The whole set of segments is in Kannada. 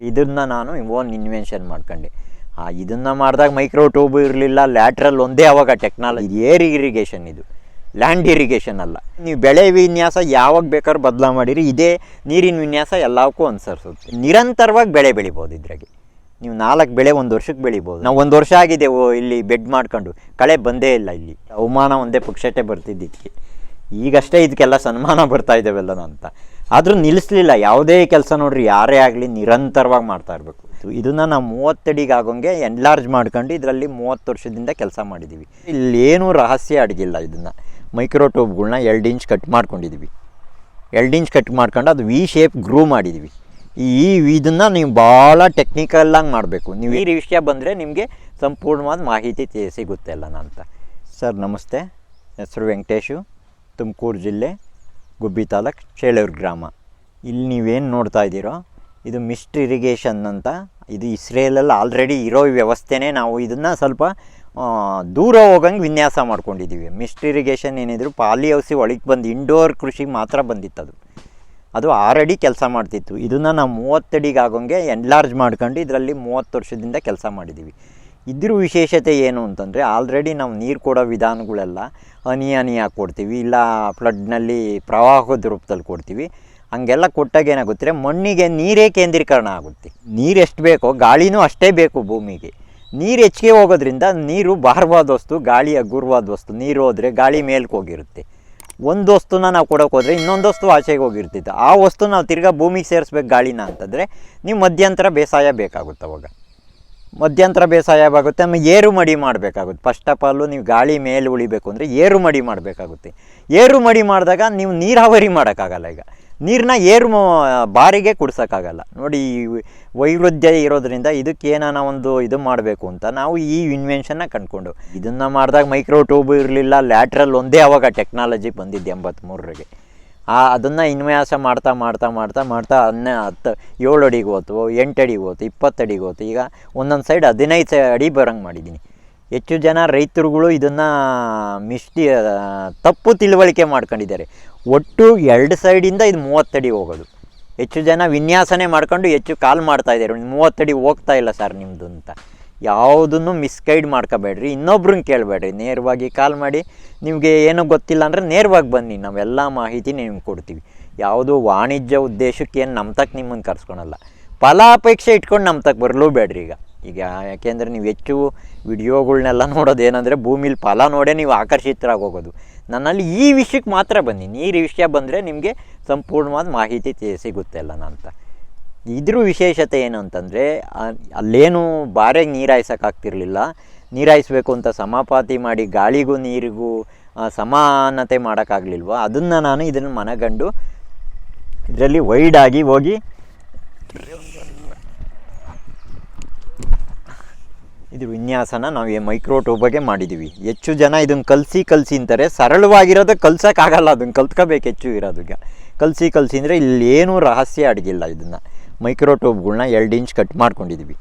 ಇದನ್ನ ನಾನು ಓನ್ ಇನ್ವೆನ್ಷನ್ ಮಾಡ್ಕೊಂಡೆ. ಆ, ಇದನ್ನು ಮಾಡಿದಾಗ ಮೈಕ್ರೋ ಟ್ಯೂಬ್ ಇರಲಿಲ್ಲ ಲ್ಯಾಟ್ರಲ್ ಒಂದೇ ಅವಾಗ ಟೆಕ್ನಾಲಜಿ ಏರ್ ಇರಿಗೇಷನ್ ಇದು. ಲ್ಯಾಂಡ್ ಇರಿಗೇಷನ್ ಅಲ್ಲ. ನೀವು ಬೆಳೆ ವಿನ್ಯಾಸ ಯಾವಾಗ ಬೇಕಾದ್ರೂ ಬದಲಾವ ಮಾಡಿರಿ. ಇದೇ ನೀರಿನ ವಿನ್ಯಾಸ ಎಲ್ಲವಕ್ಕೂ ಅನುಸರಿಸುತ್ತೆ. ನಿರಂತರವಾಗಿ ಬೆಳೆ ಬೆಳಿಬೋದು ಇದ್ರಾಗೆ. ನೀವು ನಾಲ್ಕು ಬೆಳೆ ಒಂದು ವರ್ಷಕ್ಕೆ ಬೆಳಿಬೋದು. ನಾವು ಒಂದು ವರ್ಷ ಆಗಿದೆ, ಓ, ಇಲ್ಲಿ ಬೆಡ್ ಮಾಡ್ಕೊಂಡು. ಕಳೆ ಬಂದೇ ಇಲ್ಲ ಇಲ್ಲಿ. ಅವಮಾನ ಒಂದೇ ಪುಕ್ಷಟೆ ಬರ್ತಿದ್ದಿದ್ದಕ್ಕೆ ಈಗಷ್ಟೇ ಇದಕ್ಕೆಲ್ಲ ಸನ್ಮಾನ ಬರ್ತಾ ಇದ್ದಾವೆಲ್ಲ ಅಂತ. ಆದರೂ ನಿಲ್ಲಿಸ್ಲಿಲ್ಲ ಯಾವುದೇ ಕೆಲಸ ನೋಡ್ರಿ, ಯಾರೇ ಆಗಲಿ ನಿರಂತರವಾಗಿ ಮಾಡ್ತಾ ಇರಬೇಕು. ಇದನ್ನು ನಾವು ಮೂವತ್ತಡಿಗೆ ಆಗೋಂಗೆ ಎನ್ಲಾರ್ಜ್ ಮಾಡ್ಕೊಂಡು ಇದರಲ್ಲಿ ಮೂವತ್ತು ವರ್ಷದಿಂದ ಕೆಲಸ ಮಾಡಿದ್ದೀವಿ ಇಲ್ಲೇನೂ ರಹಸ್ಯ ಅಡಿಗಿಲ್ಲ ಇದನ್ನು. ಮೈಕ್ರೋ ಟ್ಯೂಬ್ಗಳ್ನ ಎರಡು ಇಂಚ್ ಕಟ್ ಮಾಡ್ಕೊಂಡಿದ್ದೀವಿ ಎರಡು ಇಂಚ್ ಕಟ್ ಮಾಡ್ಕೊಂಡು ಅದು ವಿ ಶೇಪ್ ಗ್ರೂ ಮಾಡಿದ್ದೀವಿ ಈ ಇದನ್ನು ನೀವು ಭಾಳ ಟೆಕ್ನಿಕಲ್ಲಾಗಿ ಮಾಡಬೇಕು. ನೀವು ಈ ವಿಷಯ ಬಂದರೆ ನಿಮಗೆ ಸಂಪೂರ್ಣವಾದ ಮಾಹಿತಿ ಸಿಗುತ್ತೆ ಅಲ್ಲ ಅಂತ. ಸರ್, ನಮಸ್ತೆ. ಹೆಸರು ವೆಂಕಟೇಶು. ತುಮಕೂರು ಜಿಲ್ಲೆ. ಗುಬ್ಬಿ ತಾಲೂಕ್ ಚೇಳೂರು ಗ್ರಾಮ. ಇಲ್ಲಿ ನೀವೇನು ನೋಡ್ತಾ ಇದ್ದೀರೋ, ಇದು ಮಿಸ್ಟ್ ಇರಿಗೇಷನ್ ಅಂತ, ಇದು ಇಸ್ರೇಲಲ್ಲಿ ಆಲ್ರೆಡಿ ಇರೋ ವ್ಯವಸ್ಥೆನೇ ನಾವು ಇದನ್ನು ಸ್ವಲ್ಪ ದೂರ ಹೋಗಂಗೆ ವಿನ್ಯಾಸ ಮಾಡ್ಕೊಂಡಿದ್ದೀವಿ ಮಿಸ್ಟ್ ಇರಿಗೇಷನ್ ಏನಿದ್ರು ಪಾಲಿ ಹೌಸಿ ಒಳಗೆ ಬಂದು ಇಂಡೋರ್ ಕೃಷಿಗೆ ಮಾತ್ರ ಬಂದಿತ್ತು ಅದು ಅದು ಆರಡಿ ಕೆಲಸ ಮಾಡ್ತಿತ್ತು. ಇದನ್ನು ನಾವು ಮೂವತ್ತಡಿಗೆ ಆಗೋಂಗೆ ಎನ್ಲಾರ್ಜ್ ಮಾಡ್ಕೊಂಡು ಇದರಲ್ಲಿ ಮೂವತ್ತು ವರ್ಷದಿಂದ ಕೆಲಸ ಮಾಡಿದ್ದೀವಿ ಇದ್ರ ವಿಶೇಷತೆ ಏನು ಅಂತಂದರೆ, ಆಲ್ರೆಡಿ ನಾವು ನೀರು ಕೊಡೋ ವಿಧಾನಗಳೆಲ್ಲ ಹನಿ ಹನಿಯಾಗಿ ಕೊಡ್ತೀವಿ, ಇಲ್ಲ ಫ್ಲಡ್ನಲ್ಲಿ ಪ್ರವಾಹದ ರೂಪದಲ್ಲಿ ಕೊಡ್ತೀವಿ. ಹಂಗೆಲ್ಲ ಕೊಟ್ಟಾಗ ಏನಾಗುತ್ತೆ, ಮಣ್ಣಿಗೆ ನೀರೇ ಕೇಂದ್ರೀಕರಣ ಆಗುತ್ತೆ. ನೀರು ಎಷ್ಟು ಬೇಕೋ, ಗಾಳಿನೂ ಅಷ್ಟೇ ಬೇಕು ಭೂಮಿಗೆ. ನೀರು ಹೆಚ್ಚಿಗೆ ಹೋಗೋದ್ರಿಂದ ನೀರು ಭಾರವಾದ ವಸ್ತು ಗಾಳಿ ಹಗುರವಾದ ವಸ್ತು, ನೀರು ಹೋದರೆ ಗಾಳಿ ಮೇಲಕ್ಕೆ ಹೋಗಿರುತ್ತೆ. ಒಂದು ವಸ್ತುನ ನಾವು ಕೊಡೋಕೆ ಹೋದರೆ ಇನ್ನೊಂದು ವಸ್ತು ಆಚೆಗೆ ಹೋಗಿರ್ತಿತ್ತು. ಆ ವಸ್ತು ನಾವು ತಿರ್ಗಾ ಭೂಮಿಗೆ ಸೇರಿಸ್ಬೇಕು ಗಾಳಿನ ಅಂತಂದರೆ ನೀವು ಮಧ್ಯಂತರ ಬೇಸಾಯ ಬೇಕಾಗುತ್ತೆ ಅವಾಗ. ಮಧ್ಯಂತರ ಬೇಸಾಯ ಆಗುತ್ತೆ, ಆಮೇಲೆ ಏರು ಮಡಿ ಮಾಡಬೇಕಾಗುತ್ತೆ. ಫಸ್ಟ್ ಆಫ್ ಆಲು ನೀವು ಗಾಳಿ ಮೇಲೆ ಉಳಿಬೇಕು ಅಂದರೆ ಏರು ಮಡಿ ಮಾಡಬೇಕಾಗುತ್ತೆ. ಏರು ಮಡಿ ಮಾಡಿದಾಗ ನೀವು ನೀರಾವರಿ ಮಾಡೋಕ್ಕಾಗಲ್ಲ ಈಗ. ನೀರನ್ನ ಏರು ಬಾರಿಗೆ ಕುಡ್ಸೋಕ್ಕಾಗಲ್ಲ. ನೋಡಿ ಈ ವೈರುಧ್ಯ ಇರೋದ್ರಿಂದ ಇದಕ್ಕೆ ಏನಾನ ಒಂದು ಇದು ಮಾಡಬೇಕು ಅಂತ ನಾವು ಈ ಇನ್ವೆನ್ಷನ್ನ ಕಂಡುಕೊಂಡು. ಇದನ್ನು ಮಾಡಿದಾಗ ಮೈಕ್ರೋ ಟ್ಯೂಬ್ ಇರಲಿಲ್ಲ ಲ್ಯಾಟ್ರಲ್ ಒಂದೇ ಅವಾಗ ಟೆಕ್ನಾಲಜಿ ಬಂದಿದ್ದು ಎಂಬತ್ತ್ಮೂರರಿಗೆ ಆ, ಅದನ್ನು ಇನ್ವ್ಯಾಸ ಮಾಡ್ತಾ ಮಾಡ್ತಾ ಮಾಡ್ತಾ ಮಾಡ್ತಾ ಅದನ್ನೇ ಹತ್ತು, ಏಳು ಅಡಿಗೆ ಹೋತು, ಎಂಟು ಅಡಿಗೆ ಹೋತು, ಇಪ್ಪತ್ತು ಅಡಿಗೆ ಹೋತು. ಈಗ ಒಂದೊಂದು ಸೈಡ್ ಹದಿನೈದು ಅಡಿ ಬರೋಂಗೆ ಮಾಡಿದ್ದೀನಿ ಹೆಚ್ಚು ಜನ ರೈತರುಗಳು ಇದನ್ನು ಮಿಸ್ಟಿ ತಪ್ಪು ತಿಳುವಳಿಕೆ ಮಾಡ್ಕೊಂಡಿದ್ದಾರೆ. ಒಟ್ಟು ಎರಡು ಸೈಡಿಂದ ಇದು ಮೂವತ್ತಡಿ ಹೋಗೋದು. ಹೆಚ್ಚು ಜನ ವಿನ್ಯಾಸನೆ ಮಾಡ್ಕೊಂಡು ಹೆಚ್ಚು ಕಾಲ್ ಮಾಡ್ತಾ ಇದ್ದಾರೆ. ಮೂವತ್ತಡಿ ಹೋಗ್ತಾ ಇಲ್ಲ ಸರ್ ನಿಮ್ಮದು ಅಂತ. ಯಾವುದನ್ನು ಮಿಸ್ಗೈಡ್ ಮಾಡ್ಕೋಬೇಡ್ರಿ, ಇನ್ನೊಬ್ರನ್ನ ಕೇಳಬೇಡ್ರಿ. ನೇರವಾಗಿ ಕಾಲ್ ಮಾಡಿ ನಿಮಗೆ ಏನೂ ಗೊತ್ತಿಲ್ಲ ಅಂದರೆ ನೇರವಾಗಿ ಬನ್ನಿ, ನಾವೆಲ್ಲ ಮಾಹಿತಿ ನಿಮ್ಗೆ ಕೊಡ್ತೀವಿ. ಯಾವುದು ವಾಣಿಜ್ಯ ಉದ್ದೇಶಕ್ಕೆ ಏನು ನಮ್ಮ ತಕ್ಕ ನಿಮ್ಮನ್ನು ಕರ್ಸ್ಕೊಳಲ್ಲ. ಫಲಾಪೇಕ್ಷೆ ಇಟ್ಕೊಂಡು ನಮ್ಮ ತಕ್ಕ ಬರಲೂ ಬೇಡ್ರಿ ಈಗ. ಈಗ ಯಾಕೆಂದರೆ ನೀವು ಹೆಚ್ಚು ವಿಡಿಯೋಗಳ್ನೆಲ್ಲ ಏನಂದರೆ ಭೂಮಿಲಿ ಫಲ ನೋಡೇ ನೀವು ಆಕರ್ಷಿತರಾಗಿ ಹೋಗೋದು. ನನ್ನಲ್ಲಿ ಈ ವಿಷಯಕ್ಕೆ ಮಾತ್ರ ಬನ್ನಿ. ನೀರು ವಿಷಯ ಬಂದರೆ ನಿಮಗೆ ಸಂಪೂರ್ಣವಾದ ಮಾಹಿತಿ ಸಿಗುತ್ತೆ ಸಿಗುತ್ತೆ ನಾನು ಅಂತ ಇದ್ರ ವಿಶೇಷತೆ ಏನು ಅಂತಂದರೆ ಅಲ್ಲೇನು ಬಾರೆಗೆ ನೀರು ಹಾಯ್ಸೋಕ್ಕಾಗ್ತಿರ್ಲಿಲ್ಲ ನೀರು ಹಾಯಿಸ್ಬೇಕು ಅಂತ ಸಮಾಪಾತಿ ಮಾಡಿ ಗಾಳಿಗೂ ನೀರಿಗೂ ಸಮಾನತೆ ಮಾಡೋಕ್ಕಾಗಲಿಲ್ವ? ಅದನ್ನು ನಾನು ಇದನ್ನು ಮನಗಂಡು ಇದರಲ್ಲಿ ವೈಡಾಗಿ ಹೋಗಿ ಇದ್ರ ವಿನ್ಯಾಸನ ನಾವು ಈ ಮೈಕ್ರೋ ಟ್ಯೂಬಗೆ ಮಾಡಿದ್ದೀವಿ ಹೆಚ್ಚು ಜನ ಇದನ್ನು ಕಲಸಿ ಕಲಸಿ ಅಂತಾರೆ. ಸರಳವಾಗಿರೋದು ಕಲ್ಸೋಕ್ಕಾಗಲ್ಲ. ಅದನ್ನು ಕಲ್ತ್ಕೋಬೇಕು ಹೆಚ್ಚು ಇರೋದಕ್ಕೆ. ಕಲಸಿ ಕಲಸಿ ಅಂದರೆ ಇಲ್ಲಿ ಏನೂ ರಹಸ್ಯ ಅಡಗಿಲ್ಲ ಇದನ್ನು. ಮೈಕ್ರೋ ಟ್ಯೂಬ್ಗಳ್ನ ಎರಡು ಇಂಚ್ ಕಟ್ ಮಾಡ್ಕೊಂಡಿದ್ದೀವಿ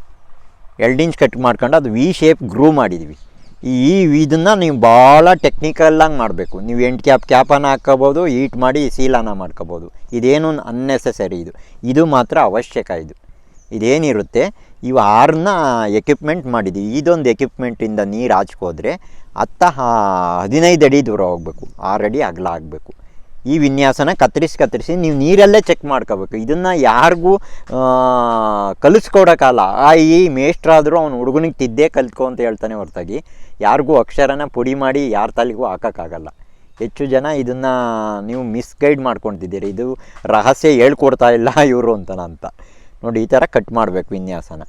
ಎರಡು ಇಂಚ್ ಕಟ್ ಮಾಡ್ಕೊಂಡು ಅದು ವಿ ಶೇಪ್ ಗ್ರೂ ಮಾಡಿದ್ದೀವಿ ಈ ಇದನ್ನು ನೀವು ಭಾಳ ಟೆಕ್ನಿಕಲ್ಲಾಗಿ ಮಾಡಬೇಕು. ನೀವು ಎಂಟು ಕ್ಯಾಪ್ ಕ್ಯಾಪನ್ನು ಹಾಕ್ಕೋಬೋದು ಈಟ್ ಮಾಡಿ ಸೀಲಾನ ಮಾಡ್ಕೋಬೋದು. ಇದೇನು ಅನ್ನೆಸೆಸರಿ ಇದು. ಇದು ಮಾತ್ರ ಅವಶ್ಯಕ ಇದು. ಇದೇನಿರುತ್ತೆ? ಇವು ಆರನ್ನ ಎಕ್ವಿಪ್ಮೆಂಟ್ ಮಾಡಿದ್ದೀವಿ ಇದೊಂದು ಎಕ್ವಿಪ್ಮೆಂಟಿಂದ ನೀರು ಹಾಚ್ಕೋದ್ರೆ ಹತ್ತ ಹದಿನೈದು ಅಡಿ ದೂರ ಹೋಗಬೇಕು. ಆರು ಅಡಿ ಅಗಲ ಆಗಬೇಕು. ಈ ವಿನ್ಯಾಸನ ಕತ್ತರಿಸಿ ಕತ್ತರಿಸಿ ನೀವು ನೀರಲ್ಲೇ ಚೆಕ್ ಮಾಡ್ಕೋಬೇಕು. ಇದನ್ನು ಯಾರಿಗೂ ಕಲಿಸ್ಕೊಡೋಕ್ಕಲ್ಲ ಆ, ಈ ಮೇಷ್ಟ್ರಾದರೂ ಅವನು ಹುಡುಗನಿಗೆ ತಿದ್ದೇ ಕಲಿತ್ಕೊ ಅಂತ ಹೇಳ್ತಾನೆ ಹೊರತಾಗಿ. ಯಾರಿಗೂ ಅಕ್ಷರನ ಪುಡಿ ಮಾಡಿ ಯಾರ ತಲೆಗೂ ಹಾಕೋಕ್ಕಾಗಲ್ಲ. ಹೆಚ್ಚು ಜನ ಇದನ್ನು ನೀವು ಮಿಸ್ಗೈಡ್ ಮಾಡ್ಕೊತಿದ್ದೀರಿ. ಇದು ರಹಸ್ಯ ಹೇಳ್ಕೊಡ್ತಾ ಇಲ್ಲ ಇವರು ಅಂತನ ಅಂತ. ನೋಡಿ, ಈ ಥರ ಕಟ್ ಮಾಡಬೇಕು ವಿನ್ಯಾಸನ.